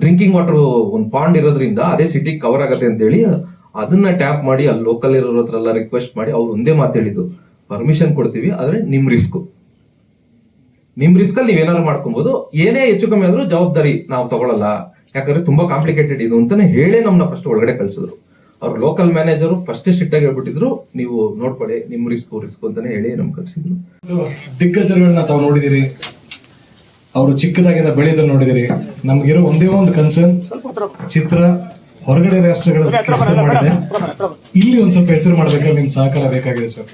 ಡ್ರಿಂಕಿಂಗ್ ವಾಟರ್ ಒಂದು ಪಾಂಡ್ ಇರೋದ್ರಿಂದ ಅದೇ ಸಿಟಿ ಕವರ್ ಆಗತ್ತೆ ಅಂತ ಹೇಳಿ ಅದನ್ನ ಟ್ಯಾಪ್ ಮಾಡಿ, ಅಲ್ಲಿ ಲೋಕಲ್ ಇರೋರ ಹತ್ರ ಎಲ್ಲ ರಿಕ್ವೆಸ್ಟ್ ಮಾಡಿ ಅವ್ರು ಒಂದೇ ಮಾತು ಹೇಳಿದ್ದು. ಪರ್ಮಿಷನ್ ಕೊಡ್ತೀವಿ, ಆದ್ರೆ ನಿಮ್ ರಿಸ್ಕ್ ನಿಮ್ ರಿಸ್ಕ್ ಅಲ್ಲಿ ನೀವೇನಾದ್ರು ಮಾಡ್ಕೊಬಹುದು ಏನೇ ಹೆಚ್ಚು ಕಮ್ಮಿ ಆದ್ರೂ ಜವಾಬ್ದಾರಿ ನಾವು ತಗೊಳಲ್ಲ. ಯಾಕಂದ್ರೆ ತುಂಬಾ ಕಾಂಪ್ಲಿಕೇಟೆಡ್ ಇದು ಅಂತಾನೆ ಹೇಳಿ ನಮ್ನ ಫಸ್ಟ್ ಒಳಗಡೆ ಕಳ್ಸಿದ್ರು. ಅವ್ರ ಲೋಕಲ್ ಮ್ಯಾನೇಜರ್ ಫಸ್ಟ್ ಸ್ಟ್ರಿಕ್ಟ್ ಆಗಿ ಹೇಳ್ಬಿಟ್ಟಿದ್ರು, ನೀವು ನೋಡ್ಕೊಳ್ಳಿ, ನಿಮ್ ರಿಸ್ಕ್ ರಿಸ್ಕ್ ಅಂತಾನೆ ಹೇಳಿ ನಮ್ ಕಳ್ಸಿದ್ರು. ದಿಗ್ಗಜರುಗಳನ್ನ ತಾವು ನೋಡಿದಿರಿ? ಅವರು ಚಿಕ್ಕದಾಗಿಂದ ಬೆಳೆಯೋದನ್ನ ನೋಡಿದಿರಿ. ನಮ್ಗಿರೋ ಒಂದೇ ಒಂದು ಕನ್ಸರ್ನ್ ಚಿತ್ರ ಹೊರಗಡೆ ರಾಷ್ಟ್ರಗಳ ಮಾಡಿದೆ. ಇಲ್ಲಿ ಒಂದ್ ಸ್ವಲ್ಪ ಹೆಸರು ಮಾಡ್ಬೇಕಾದ್ರೆ ನಿಮ್ ಸಹಕಾರ ಬೇಕಾಗಿದೆ ಸರ್